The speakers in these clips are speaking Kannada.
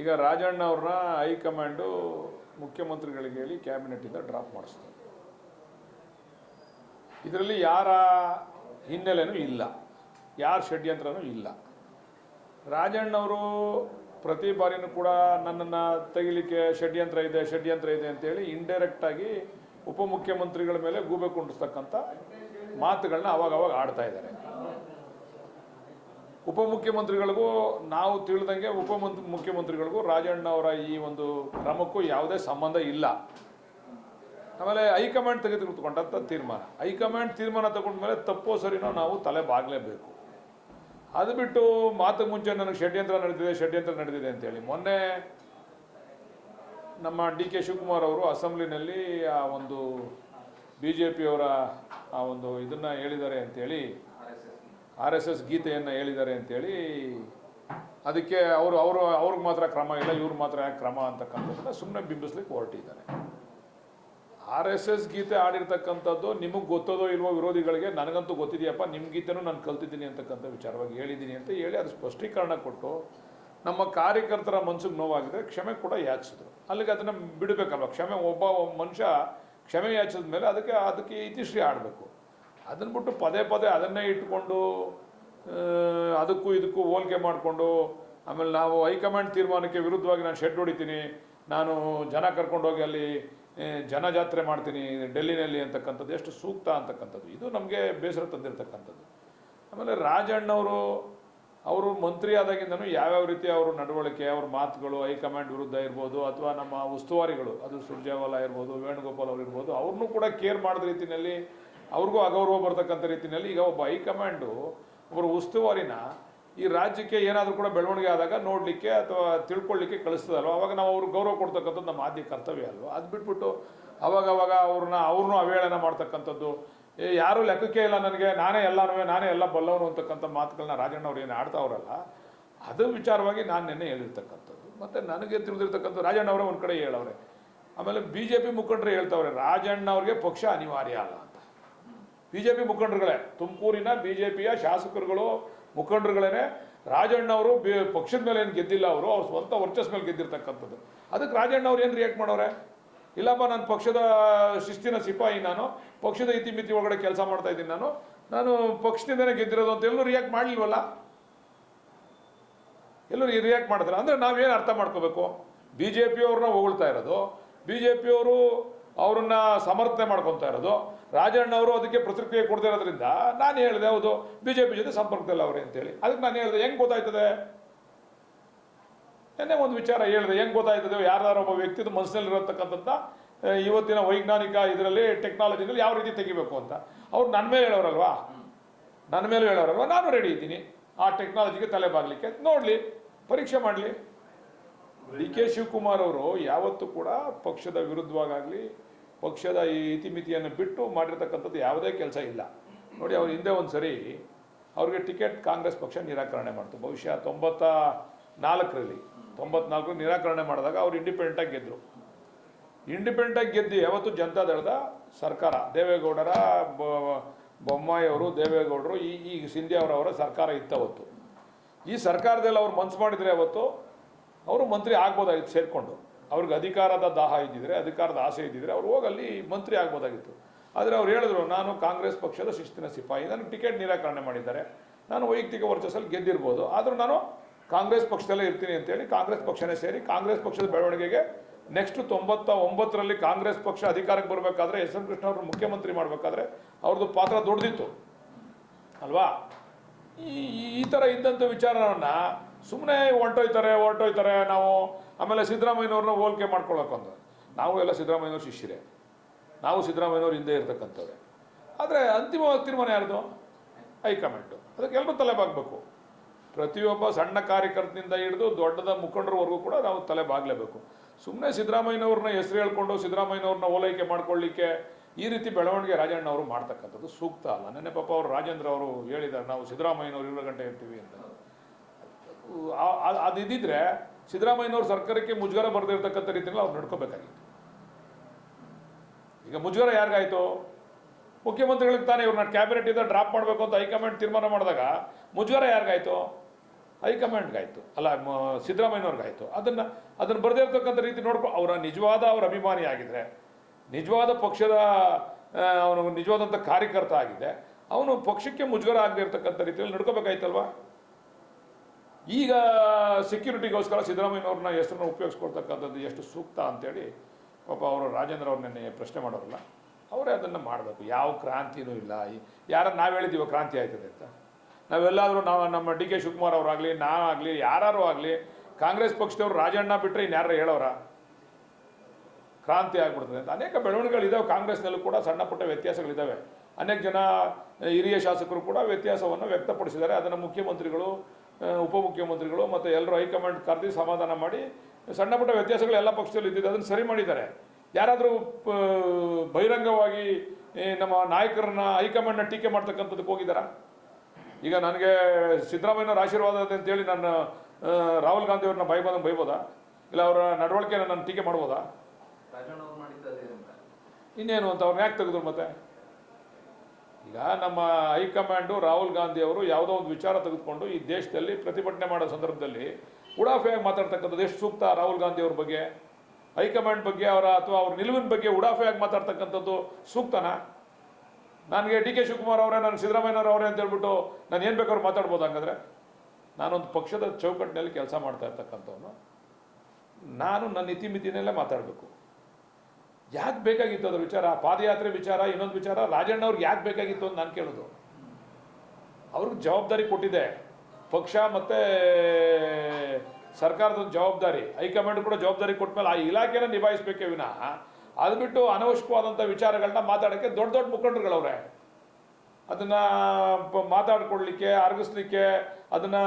ಈಗ ರಾಜಣ್ಣ ಅವ್ರನ್ನ ಹೈಕಮಾಂಡು ಮುಖ್ಯಮಂತ್ರಿಗಳಿಗೆ ಹೇಳಿ ಕ್ಯಾಬಿನೆಟ್ಟಿಂದ ಡ್ರಾಪ್ ಮಾಡಿಸ್ತಾರೆ. ಇದರಲ್ಲಿ ಯಾರ ಹಿನ್ನೆಲೆನೂ ಇಲ್ಲ. ಯಾರ ಷಡ್ಯಂತ್ರನೂ ಇಲ್ಲ. ರಾಜಣ್ಣವರು ಪ್ರತಿ ಬಾರಿನೂ ಕೂಡ ನನ್ನನ್ನು ತೆಗಿಲಿಕ್ಕೆ ಷಡ್ಯಂತ್ರ ಇದೆ ಷಡ್ಯಂತ್ರ ಇದೆ ಅಂತೇಳಿ ಇಂಡೈರೆಕ್ಟಾಗಿ ಉಪಮುಖ್ಯಮಂತ್ರಿಗಳ ಮೇಲೆ ಗೂಬೆ ಕುಂಡಿಸ್ತಕ್ಕಂಥ ಮಾತುಗಳನ್ನ ಅವಾಗ ಅವಾಗ ಆಡ್ತಾ ಇದ್ದಾರೆ. ಉಪಮುಖ್ಯಮಂತ್ರಿಗಳಿಗೂ ನಾವು ತಿಳಿದಂಗೆ ಉಪ ಮುಖ್ಯಮಂತ್ರಿಗಳಿಗೂ ರಾಜಣ್ಣ ಅವರ ಈ ಒಂದು ಕ್ರಮಕ್ಕೂ ಯಾವುದೇ ಸಂಬಂಧ ಇಲ್ಲ. ಆಮೇಲೆ ಹೈಕಮಾಂಡ್ ತೆಗೆದುಕೊಂಡಂಥ ತೀರ್ಮಾನ. ಹೈಕಮಾಂಡ್ ತೀರ್ಮಾನ ತಗೊಂಡ ಮೇಲೆ ತಪ್ಪೋ ಸರಿನೋ ನಾವು ತಲೆ ಬಾಗಲೇಬೇಕು. ಅದು ಬಿಟ್ಟು ಮಾತು ಮುಂಚೆ ನನಗೆ ಷಡ್ಯಂತ್ರ ನಡೆದಿದೆ ಷಡ್ಯಂತ್ರ ನಡೆದಿದೆ ಅಂತೇಳಿ ಮೊನ್ನೆ ನಮ್ಮ ಡಿ ಕೆ ಶಿವಕುಮಾರ್ ಅವರು ಅಸೆಂಬ್ಲಿನಲ್ಲಿ ಆ ಒಂದು ಬಿ ಜೆ ಪಿಯವರ ಆ ಒಂದು ಇದನ್ನು ಹೇಳಿದ್ದಾರೆ ಅಂತೇಳಿ ಆರ್ ಎಸ್ ಎಸ್ ಗೀತೆಯನ್ನು ಹೇಳಿದ್ದಾರೆ ಅಂತೇಳಿ ಅದಕ್ಕೆ ಅವರು ಅವರು ಅವ್ರಿಗೆ ಮಾತ್ರ ಕ್ರಮ ಇಲ್ಲ ಇವ್ರಿಗೆ ಮಾತ್ರ ಯಾಕೆ ಕ್ರಮ ಅಂತಕ್ಕಂಥದ್ದನ್ನ ಸುಮ್ಮನೆ ಬಿಂಬಿಸ್ಲಿಕ್ಕೆ ಹೊರಟಿದ್ದಾರೆ ಆರ್ ಎಸ್ ಎಸ್ ಗೀತೆ ಆಡಿರ್ತಕ್ಕಂಥದ್ದು ನಿಮಗೆ ಗೊತ್ತದೋ ಇಲ್ವೋ ವಿರೋಧಿಗಳಿಗೆ ನನಗಂತೂ ಗೊತ್ತಿದೆಯಪ್ಪ ನಿಮ್ಮ ಗೀತೆನೂ ನಾನು ಕಲ್ತಿದ್ದೀನಿ ಅಂತಕ್ಕಂಥ ವಿಚಾರವಾಗಿ ಹೇಳಿದ್ದೀನಿ ಅಂತ ಹೇಳಿ ಅದು ಸ್ಪಷ್ಟೀಕರಣ ಕೊಟ್ಟು ನಮ್ಮ ಕಾರ್ಯಕರ್ತರ ಮನಸ್ಸಿಗೆ ನೋವಾಗಿದೆ, ಕ್ಷಮೆ ಕೂಡ ಯಾಚಿಸಿದ್ರು. ಅಲ್ಲಿಗೆ ಅದನ್ನು ಬಿಡಬೇಕಲ್ವ? ಕ್ಷಮೆ ಒಬ್ಬ ಮನುಷ್ಯ ಕ್ಷಮೆ ಯಾಚಿಸಿದ ಮೇಲೆ ಅದಕ್ಕೆ ಅದಕ್ಕೆ ಇತಿಶ್ರೀ ಆಡಬೇಕು ಅದನ್ನು ಬಿಟ್ಟು ಪದೇ ಪದೇ ಅದನ್ನೇ ಇಟ್ಕೊಂಡು ಅದಕ್ಕೂ ಇದಕ್ಕೂ ಹೋಲಿಕೆ ಮಾಡಿಕೊಂಡು, ಆಮೇಲೆ ನಾವು ಹೈಕಮಾಂಡ್ ತೀರ್ಮಾನಕ್ಕೆ ವಿರುದ್ಧವಾಗಿ ನಾನು ಶೆಡ್ ಹೊಡಿತೀನಿ, ನಾನು ಜನ ಕರ್ಕೊಂಡೋಗಿ ಅಲ್ಲಿ ಜನ ಜಾತ್ರೆ ಮಾಡ್ತೀನಿ, ಡೆಲ್ಲಿನಲ್ಲಿ ಅಂತಕ್ಕಂಥದ್ದು, ಎಷ್ಟು ಸೂಕ್ತ ಅಂತಕ್ಕಂಥದ್ದು. ಇದು ನಮಗೆ ಬೇಸರ ತಂದಿರತಕ್ಕಂಥದ್ದು. ಆಮೇಲೆ ರಾಜಣ್ಣವರು, ಅವರು ಮಂತ್ರಿ ಆದಾಗಿಂದನು ಯಾವ್ಯಾವ ರೀತಿ ಅವ್ರ ನಡವಳಿಕೆ, ಅವ್ರ ಮಾತುಗಳು ಹೈಕಮಾಂಡ್ ವಿರುದ್ಧ ಇರ್ಬೋದು, ಅಥವಾ ನಮ್ಮ ಉಸ್ತುವಾರಿಗಳು, ಅದು ಸುರ್ಜೇವಾಲ ಇರ್ಬೋದು, ವೇಣುಗೋಪಾಲ್ ಅವ್ರು ಇರ್ಬೋದು, ಅವ್ರನ್ನೂ ಕೂಡ ಕೇರ್ ಮಾಡಿದ ರೀತಿಯಲ್ಲಿ ಅವ್ರಿಗೂ ಅಗೌರವ ಬರ್ತಕ್ಕಂಥ ರೀತಿಯಲ್ಲಿ ಈಗ ಒಬ್ಬ ಹೈಕಮಾಂಡು ಒಬ್ಬರು ಉಸ್ತುವಾರಿನ ಈ ರಾಜ್ಯಕ್ಕೆ ಏನಾದರೂ ಕೂಡ ಬೆಳವಣಿಗೆ ಆದಾಗ ನೋಡಲಿಕ್ಕೆ ಅಥವಾ ತಿಳ್ಕೊಳ್ಳಿಕ್ಕೆ ಕಳಿಸ್ತದಲ್ವ? ಅವಾಗ ನಾವು ಅವ್ರಿಗೆ ಗೌರವ ಕೊಡ್ತಕ್ಕಂಥದ್ದು ನಮ್ಮ ಆದ್ಯ ಕರ್ತವ್ಯ ಅಲ್ವ? ಅದು ಬಿಟ್ಬಿಟ್ಟು ಅವಾಗ ಅವಾಗ ಅವ್ರನ್ನ, ಅವ್ರನ್ನೂ ಅವಹೇಳನ ಮಾಡ್ತಕ್ಕಂಥದ್ದು. ಯಾರೂ ಲೆಕ್ಕಕ್ಕೆ ಇಲ್ಲ ನನಗೆ, ನಾನೇ ಎಲ್ಲನೂ ನಾನೇ ಎಲ್ಲ ಬಲ್ಲವನು ಅಂತಕ್ಕಂಥ ಮಾತುಗಳನ್ನ ರಾಜಣ್ಣ ಅವ್ರು ಏನು ಆಡ್ತಾವ್ರಲ್ಲ ಅದು ವಿಚಾರವಾಗಿ ನಾನು ನಿನ್ನೆ ಹೇಳಿರ್ತಕ್ಕಂಥದ್ದು. ಮತ್ತು ನನಗೆ ತಿಳಿದಿರ್ತಕ್ಕಂಥ ರಾಜಣ್ಣ ಅವರೇ ಒಂದು ಕಡೆ ಹೇಳವ್ರೆ. ಆಮೇಲೆ ಬಿ ಜೆ ಪಿ ಮುಖಂಡರು ಹೇಳ್ತಾವ್ರೆ, ರಾಜಣ್ಣ ಅವ್ರಿಗೆ ಪಕ್ಷ ಅನಿವಾರ್ಯ ಅಲ್ಲ. ಬಿ ಜೆ ಪಿ ಮುಖಂಡರುಗಳೇ, ತುಮಕೂರಿನ ಬಿ ಜೆ ಪಿಯ ಶಾಸಕರುಗಳು ಮುಖಂಡರುಗಳೇ ರಾಜಣ್ಣ ಅವರು ಬಿ, ಪಕ್ಷದ ಮೇಲೆ ಏನು ಗೆದ್ದಿಲ್ಲ ಅವರು, ಅವ್ರ ಸ್ವಂತ ವರ್ಚಸ್ ಮೇಲೆ ಗೆದ್ದಿರ್ತಕ್ಕಂಥದ್ದು. ಅದಕ್ಕೆ ರಾಜಣ್ಣ ಅವ್ರು ಏನು ರಿಯಾಕ್ಟ್ ಮಾಡೋರೆ? ಇಲ್ಲಪ್ಪ, ನಾನು ಪಕ್ಷದ ಶಿಸ್ತಿನ ಸಿಪಾಯಿ ನಾನು, ಪಕ್ಷದ ಇತಿಮಿತಿ ಒಳಗಡೆ ಕೆಲಸ ಮಾಡ್ತಾ ಇದ್ದೀನಿ ನಾನು ನಾನು ಪಕ್ಷದಿಂದನೇ ಗೆದ್ದಿರೋದು ಅಂತ ಎಲ್ಲೂ ರಿಯಾಕ್ಟ್ ಮಾಡಲಿಲ್ವಲ್ಲ? ಎಲ್ಲರೂ ರಿಯಾಕ್ಟ್ ಮಾಡ್ತಾರೆ. ಅಂದರೆ ನಾವೇನು ಅರ್ಥ ಮಾಡ್ಕೋಬೇಕು? ಬಿ ಜೆ ಪಿಯವ್ರನ್ನ ಹೊಗಳ್ತಾ ಇರೋದು ಬಿ ಜೆ ಪಿಯವರು ಅವ್ರನ್ನ ಸಮರ್ಥನೆ ಮಾಡ್ಕೊತಾ ಇರೋದು ರಾಜಣ್ಣ ಅವರು ಅದಕ್ಕೆ ಪ್ರತಿಕ್ರಿಯೆ ಕೊಡ್ತಾ ಇರೋದ್ರಿಂದ ನಾನು ಹೇಳಿದೆ, ಹೌದು ಬಿ ಜೆ ಪಿ ಜೊತೆ ಸಂಪರ್ಕದಲ್ಲಿ ಅವ್ರೆ ಅಂತೇಳಿ. ಅದಕ್ಕೆ ನಾನು ಹೇಳಿದೆ, ಹೆಂಗೆ ಗೊತ್ತಾಯ್ತದೆ? ನಿನ್ನೆ ಒಂದು ವಿಚಾರ ಹೇಳಿದೆ, ಹೆಂಗೆ ಗೊತ್ತಾಯ್ತದೆ? ಯಾರ್ದಾರ ಒಬ್ಬ ವ್ಯಕ್ತಿದು ಮನಸ್ಸಿನಲ್ಲಿ ಇರತಕ್ಕಂಥದ್ದು ಇವತ್ತಿನ ವೈಜ್ಞಾನಿಕ ಇದರಲ್ಲಿ ಟೆಕ್ನಾಲಜಿನಲ್ಲಿ ಯಾವ ರೀತಿ ತೆಗಿಬೇಕು ಅಂತ. ಅವ್ರು ನನ್ನ ಮೇಲೆ ಹೇಳೋರಲ್ವಾ? ನನ್ನ ಮೇಲೆ ಹೇಳೋರಲ್ವಾ? ನಾನು ರೆಡಿ ಇದ್ದೀನಿ. ಆ ಟೆಕ್ನಾಲಜಿಗೆ ತಲೆ ಬಾಗಲಿಕ್ಕೆ. ನೋಡಲಿ, ಪರೀಕ್ಷೆ ಮಾಡಲಿ. ಡಿ ಕೆ ಶಿವಕುಮಾರ್ ಅವರು ಯಾವತ್ತೂ ಕೂಡ ಪಕ್ಷದ ವಿರುದ್ಧವಾಗಲಿ ಪಕ್ಷದ ಈ ಇತಿಮಿತಿಯನ್ನು ಬಿಟ್ಟು ಮಾಡಿರ್ತಕ್ಕಂಥದ್ದು ಯಾವುದೇ ಕೆಲಸ ಇಲ್ಲ. ನೋಡಿ, ಅವ್ರು ಹಿಂದೆ ಒಂದು ಸರಿ ಅವ್ರಿಗೆ ಟಿಕೆಟ್ ಕಾಂಗ್ರೆಸ್ ಪಕ್ಷ ನಿರಾಕರಣೆ ಮಾಡ್ತು. ಬಹುಶಃ ತೊಂಬತ್ತ ನಾಲ್ಕರಲ್ಲಿ ತೊಂಬತ್ನಾಲ್ಕು ನಿರಾಕರಣೆ ಮಾಡಿದಾಗ ಅವ್ರು ಇಂಡಿಪೆಂಡೆಂಟಾಗಿ ಗೆದ್ದರು ಇಂಡಿಪೆಂಡೆಂಟಾಗಿ ಗೆದ್ದು ಯಾವತ್ತು ಜನತಾದಳದ ಸರ್ಕಾರ, ದೇವೇಗೌಡರ ಬೊಮ್ಮಾಯಿಯವರು, ದೇವೇಗೌಡರು, ಈ ಈ ಸಿಂಧೆ ಅವರವರ ಸರ್ಕಾರ ಇತ್ತು ಅವತ್ತು. ಈ ಸರ್ಕಾರದಲ್ಲಿ ಅವ್ರು ಮನ್ಸು ಮಾಡಿದರೆ ಅವತ್ತು ಅವರು ಮಂತ್ರಿ ಆಗ್ಬೋದಾಗಿತ್ತು, ಸೇರಿಕೊಂಡು. ಅವ್ರಿಗೆ ಅಧಿಕಾರದ ದಾಹ ಇದ್ದಿದ್ರೆ, ಅಧಿಕಾರದ ಆಸೆ ಇದ್ದಿದ್ರೆ ಅವ್ರು ಹೋಗಿ ಅಲ್ಲಿ ಮಂತ್ರಿ ಆಗ್ಬೋದಾಗಿತ್ತು. ಆದರೆ ಅವ್ರು ಹೇಳಿದ್ರು, ನಾನು ಕಾಂಗ್ರೆಸ್ ಪಕ್ಷದ ಶಿಸ್ತಿನ ಸಿಪಾಯಿ ನನಗೆ ಟಿಕೆಟ್ ನಿರಾಕರಣೆ ಮಾಡಿದ್ದಾರೆ. ನಾನು ವೈಯಕ್ತಿಕ ವರ್ಚಸ್ಸಲ್ಲಿ ಗೆದ್ದಿರ್ಬೋದು. ಆದರೂ ನಾನು ಕಾಂಗ್ರೆಸ್ ಪಕ್ಷದಲ್ಲೇ ಇರ್ತೀನಿ ಅಂತೇಳಿ ಕಾಂಗ್ರೆಸ್ ಪಕ್ಷನೇ ಸೇರಿ ಕಾಂಗ್ರೆಸ್ ಪಕ್ಷದ ಬೆಳವಣಿಗೆಗೆ ನೆಕ್ಸ್ಟ್ ತೊಂಬತ್ತ ಒಂಬತ್ತರಲ್ಲಿ ಕಾಂಗ್ರೆಸ್ ಪಕ್ಷ ಅಧಿಕಾರಕ್ಕೆ ಬರಬೇಕಾದ್ರೆ ಎಸ್ ಎಂ ಕೃಷ್ಣ ಅವರು ಮುಖ್ಯಮಂತ್ರಿ ಮಾಡಬೇಕಾದ್ರೆ ಅವ್ರದ್ದು ಪಾತ್ರ ದೊಡ್ಡದಿತ್ತು ಅಲ್ವಾ? ಈ- ಈ ಥರ ಇದ್ದಂಥ ವಿಚಾರವನ್ನು ಸುಮ್ಮನೆ ಹೊಂಟೋಯ್ತಾರೆ ಹೊರಟೋಯ್ತಾರೆ ನಾವು ಆಮೇಲೆ ಸಿದ್ದರಾಮಯ್ಯನವ್ರನ್ನ ಹೋಲಿಕೆ ಮಾಡ್ಕೊಳ್ಳೋಕೆ ಅಂತ ನಾವು ಎಲ್ಲ ಸಿದ್ದರಾಮಯ್ಯನವ್ರ ಶಿಷ್ಯರೇ. ನಾವು ಸಿದ್ದರಾಮಯ್ಯನವ್ರ ಹಿಂದೆ ಇರ್ತಕ್ಕಂಥವ್ರೆ. ಆದರೆ ಅಂತಿಮವಾಗಿ ತೀರ್ಮಾನ ಯಾರ್ದು? ಹೈಕಮಾಂಡು. ತಲೆ ಬಾಗಬೇಕು ಪ್ರತಿಯೊಬ್ಬ ಸಣ್ಣ ಕಾರ್ಯಕರ್ತನಿಂದ ಹಿಡಿದು ದೊಡ್ಡದ ಮುಖಂಡರವರೆಗೂ ಕೂಡ ನಾವು ತಲೆ ಬಾಗಲೇಬೇಕು ಸುಮ್ಮನೆ ಸಿದ್ದರಾಮಯ್ಯನವ್ರನ್ನ ಹೆಸರು ಹೇಳ್ಕೊಂಡು ಸಿದ್ದರಾಮಯ್ಯನವ್ರನ್ನ ಓಲೈಕೆ ಮಾಡ್ಕೊಳ್ಳಿಕ್ಕೆ ಈ ರೀತಿ ಬೆಳವಣಿಗೆ ರಾಜಣ್ಣ ಅವರು ಮಾಡ್ತಕ್ಕಂಥದ್ದು ಸೂಕ್ತ ಅಲ್ಲ. ನೆನ್ನೆ ಪಾಪ ಅವರು ರಾಜೇಂದ್ರ ಅವರು ಹೇಳಿದ್ದಾರೆ, ನಾವು ಸಿದ್ದರಾಮಯ್ಯನವ್ರು ಇರೋ ಗಂಟೆ ಇರ್ತೀವಿ ಅಂತ. ಅದು ಇದ್ದಿದ್ರೆ ಸಿದ್ದರಾಮಯ್ಯನವ್ರ ಸರ್ಕಾರಕ್ಕೆ ಮುಜುಗರ ಬರೆದಿರ್ತಕ್ಕಂಥ ರೀತಿಯಲ್ಲಿ ಅವ್ರು ನಡ್ಕೋಬೇಕಾಗಿತ್ತು. ಈಗ ಮುಜುಗರ ಯಾರಿಗಾಯ್ತು? ಮುಖ್ಯಮಂತ್ರಿಗಳಿಗೆ ತಾನೇ ಇವ್ರನ್ನ ಕ್ಯಾಬಿನೆಟ್ ಇಂದ ಡ್ರಾಪ್ ಮಾಡಬೇಕು ಅಂತ ಹೈಕಮಾಂಡ್ ತೀರ್ಮಾನ ಮಾಡಿದಾಗ ಮುಜುಗರ ಯಾರಿಗಾಯ್ತು? ಹೈಕಮಾಂಡ್ಗಾಯಿತು. ಅಲ್ಲ ಸಿದ್ದರಾಮಯ್ಯನವ್ರಿಗಾಯ್ತು. ಅದನ್ನು ಅದನ್ನು ಬರೆದಿರ್ತಕ್ಕಂಥ ರೀತಿ ನೋಡ್ಕೊ, ಅವರ ನಿಜವಾದ ಅವ್ರ ಅಭಿಮಾನಿ ಆಗಿದ್ದರೆ ನಿಜವಾದ ಪಕ್ಷದ ಅವನು ನಿಜವಾದಂಥ ಕಾರ್ಯಕರ್ತ ಆಗಿದೆ ಅವನು ಪಕ್ಷಕ್ಕೆ ಮುಜುಗರ ಆಗದೆ ಇರತಕ್ಕಂಥ ರೀತಿಯಲ್ಲಿ ನಡ್ಕೋಬೇಕಾಯ್ತಲ್ವಾ? ಈಗ ಸೆಕ್ಯೂರಿಟಿಗೋಸ್ಕರ ಸಿದ್ದರಾಮಯ್ಯನವ್ರನ್ನ ಹೆಸರನ್ನ ಉಪಯೋಗಿಸ್ಕೊಳ್ತಕ್ಕಂಥದ್ದು ಎಷ್ಟು ಸೂಕ್ತ ಅಂತೇಳಿ ಪಾಪ ಅವರು ರಾಜೇಂದ್ರ ಅವ್ರು ನೆನ್ನೆ ಪ್ರಶ್ನೆ ಮಾಡೋರಲ್ಲ, ಅವರೇ ಅದನ್ನು ಮಾಡಬೇಕು. ಯಾವ ಕ್ರಾಂತಿನೂ ಇಲ್ಲ. ಯಾರ ನಾವು ಹೇಳಿದ್ದೀವೋ ಕ್ರಾಂತಿ ಆಯ್ತದೆ ಅಂತ. ನಾವೆಲ್ಲಾದರೂ ನಾವು ನಮ್ಮ ಡಿ ಕೆ ಶಿವಕುಮಾರ್ ಅವರಾಗಲಿ, ನಾನಾಗಲಿ ಯಾರು ಆಗಲಿ, ಕಾಂಗ್ರೆಸ್ ಪಕ್ಷದವ್ರು ರಾಜಣ್ಣ ಬಿಟ್ಟರೆ ಇನ್ಯಾರು ಹೇಳೋರ? ಕ್ರಾಂತಿ ಆಗ್ಬಿಡ್ತದೆ ಅಂತ. ಅನೇಕ ಬೆಳವಣಿಗೆಗಳಿದ್ದಾವೆ ಕಾಂಗ್ರೆಸ್ನಲ್ಲೂ ಕೂಡ, ಸಣ್ಣ ಪುಟ್ಟ ವ್ಯತ್ಯಾಸಗಳಿದ್ದಾವೆ ಅನೇಕ ಜನ ಹಿರಿಯ ಶಾಸಕರು ಕೂಡ ವ್ಯತ್ಯಾಸವನ್ನು ವ್ಯಕ್ತಪಡಿಸಿದ್ದಾರೆ. ಅದನ್ನು ಮುಖ್ಯಮಂತ್ರಿಗಳು ಉಪಮುಖ್ಯಮಂತ್ರಿಗಳು ಮತ್ತು ಎಲ್ಲರೂ ಹೈಕಮಾಂಡ್ ಕರೆದು ಸಮಾಧಾನ ಮಾಡಿ ಸಣ್ಣ ಪುಟ್ಟ ವ್ಯತ್ಯಾಸಗಳು ಎಲ್ಲ ಪಕ್ಷದಲ್ಲಿ ಇದ್ದಿದ್ದು ಅದನ್ನು ಸರಿ ಮಾಡಿದ್ದಾರೆ. ಯಾರಾದರೂ ಬಹಿರಂಗವಾಗಿ ನಮ್ಮ ನಾಯಕರನ್ನ ಹೈಕಮಾಂಡ್ನ ಟೀಕೆ ಮಾಡ್ತಕ್ಕಂಥದ್ದಕ್ಕೆ ಹೋಗಿದ್ದಾರಾ? ಈಗ ನನಗೆ ಸಿದ್ದರಾಮಯ್ಯನವ್ರ ಆಶೀರ್ವಾದ ಇದೆ ಅಂತೇಳಿ ನಾನು ರಾಹುಲ್ ಗಾಂಧಿ ಅವ್ರನ್ನ ಬೈ ಬೈಬೋದಾ? ಇಲ್ಲ ಅವರ ನಡವಳಿಕೆನ ನಾನು ಟೀಕೆ ಮಾಡ್ಬೋದಾ? ಇನ್ನೇನು ಅಂತ ಅವ್ರನ್ನ ಯಾಕೆ ತೆಗೆದ್ರು ಮತ್ತೆ? ಈಗ ನಮ್ಮ ಹೈಕಮಾಂಡು ರಾಹುಲ್ ಗಾಂಧಿ ಅವರು ಯಾವುದೋ ಒಂದು ವಿಚಾರ ತೆಗೆದುಕೊಂಡು ಈ ದೇಶದಲ್ಲಿ ಪ್ರತಿಭಟನೆ ಮಾಡೋ ಸಂದರ್ಭದಲ್ಲಿ ಉಡಾಫೆಯಾಗಿ ಮಾತಾಡ್ತಕ್ಕಂಥದ್ದು. ಎಷ್ಟು ಸೂಕ್ತ ರಾಹುಲ್ ಗಾಂಧಿ ಅವ್ರ ಬಗ್ಗೆ? ಹೈಕಮಾಂಡ್ ಬಗ್ಗೆ ಅವರ ಅಥವಾ ಅವ್ರ ನಿಲುವಿನ ಬಗ್ಗೆ ಉಡಾಫೆಯಾಗಿ ಮಾತಾಡ್ತಕ್ಕಂಥದ್ದು ಸೂಕ್ತನಾ? ನನಗೆ ಡಿ ಕೆ ಶಿವಕುಮಾರ್ ಅವರೇ, ನಾನು ಅವರೇ ಅಂತ ಹೇಳ್ಬಿಟ್ಟು ನಾನು ಏನು ಬೇಕಾದ್ರು ಮಾತಾಡ್ಬೋದು ಹಂಗಂದರೆ? ನಾನೊಂದು ಪಕ್ಷದ ಚೌಕಟ್ಟಿನಲ್ಲಿ ಕೆಲಸ ಮಾಡ್ತಾ ಇರ್ತಕ್ಕಂಥವನು. ನಾನು ನನ್ನ ಇತಿಮಿತಿನಲ್ಲೇ ಮಾತಾಡಬೇಕು. ಯಾಕೆ ಬೇಕಾಗಿತ್ತು ಅದರ ವಿಚಾರ? ಪಾದಯಾತ್ರೆ ವಿಚಾರ, ಇನ್ನೊಂದು ವಿಚಾರ ರಾಜಣ್ಣ ಅವ್ರಿಗೆ ಯಾಕೆ ಬೇಕಾಗಿತ್ತು ಅಂತ ನಾನು ಕೇಳೋದು. ಅವ್ರಿಗೆ ಜವಾಬ್ದಾರಿ ಕೊಟ್ಟಿದೆ ಪಕ್ಷ ಮತ್ತು ಸರ್ಕಾರದ ಜವಾಬ್ದಾರಿ. ಹೈಕಮಾಂಡ್ ಕೂಡ ಜವಾಬ್ದಾರಿ ಕೊಟ್ಮೇಲೆ ಆ ಇಲಾಖೆನ ನಿಭಾಯಿಸ್ಬೇಕೇ ವಿನಃ, ಅದು ಬಿಟ್ಟು ಅನವಶ್ಯಕವಾದಂಥ ವಿಚಾರಗಳನ್ನ ಮಾತಾಡೋಕ್ಕೆ ದೊಡ್ಡ ದೊಡ್ಡ ಮುಖಂಡರುಗಳವ್ರೆ. ಅದನ್ನು ಮಾತಾಡ್ಕೊಳ್ಲಿಕ್ಕೆ ಅರಗಿಸ್ಲಿಕ್ಕೆ, ಅದನ್ನು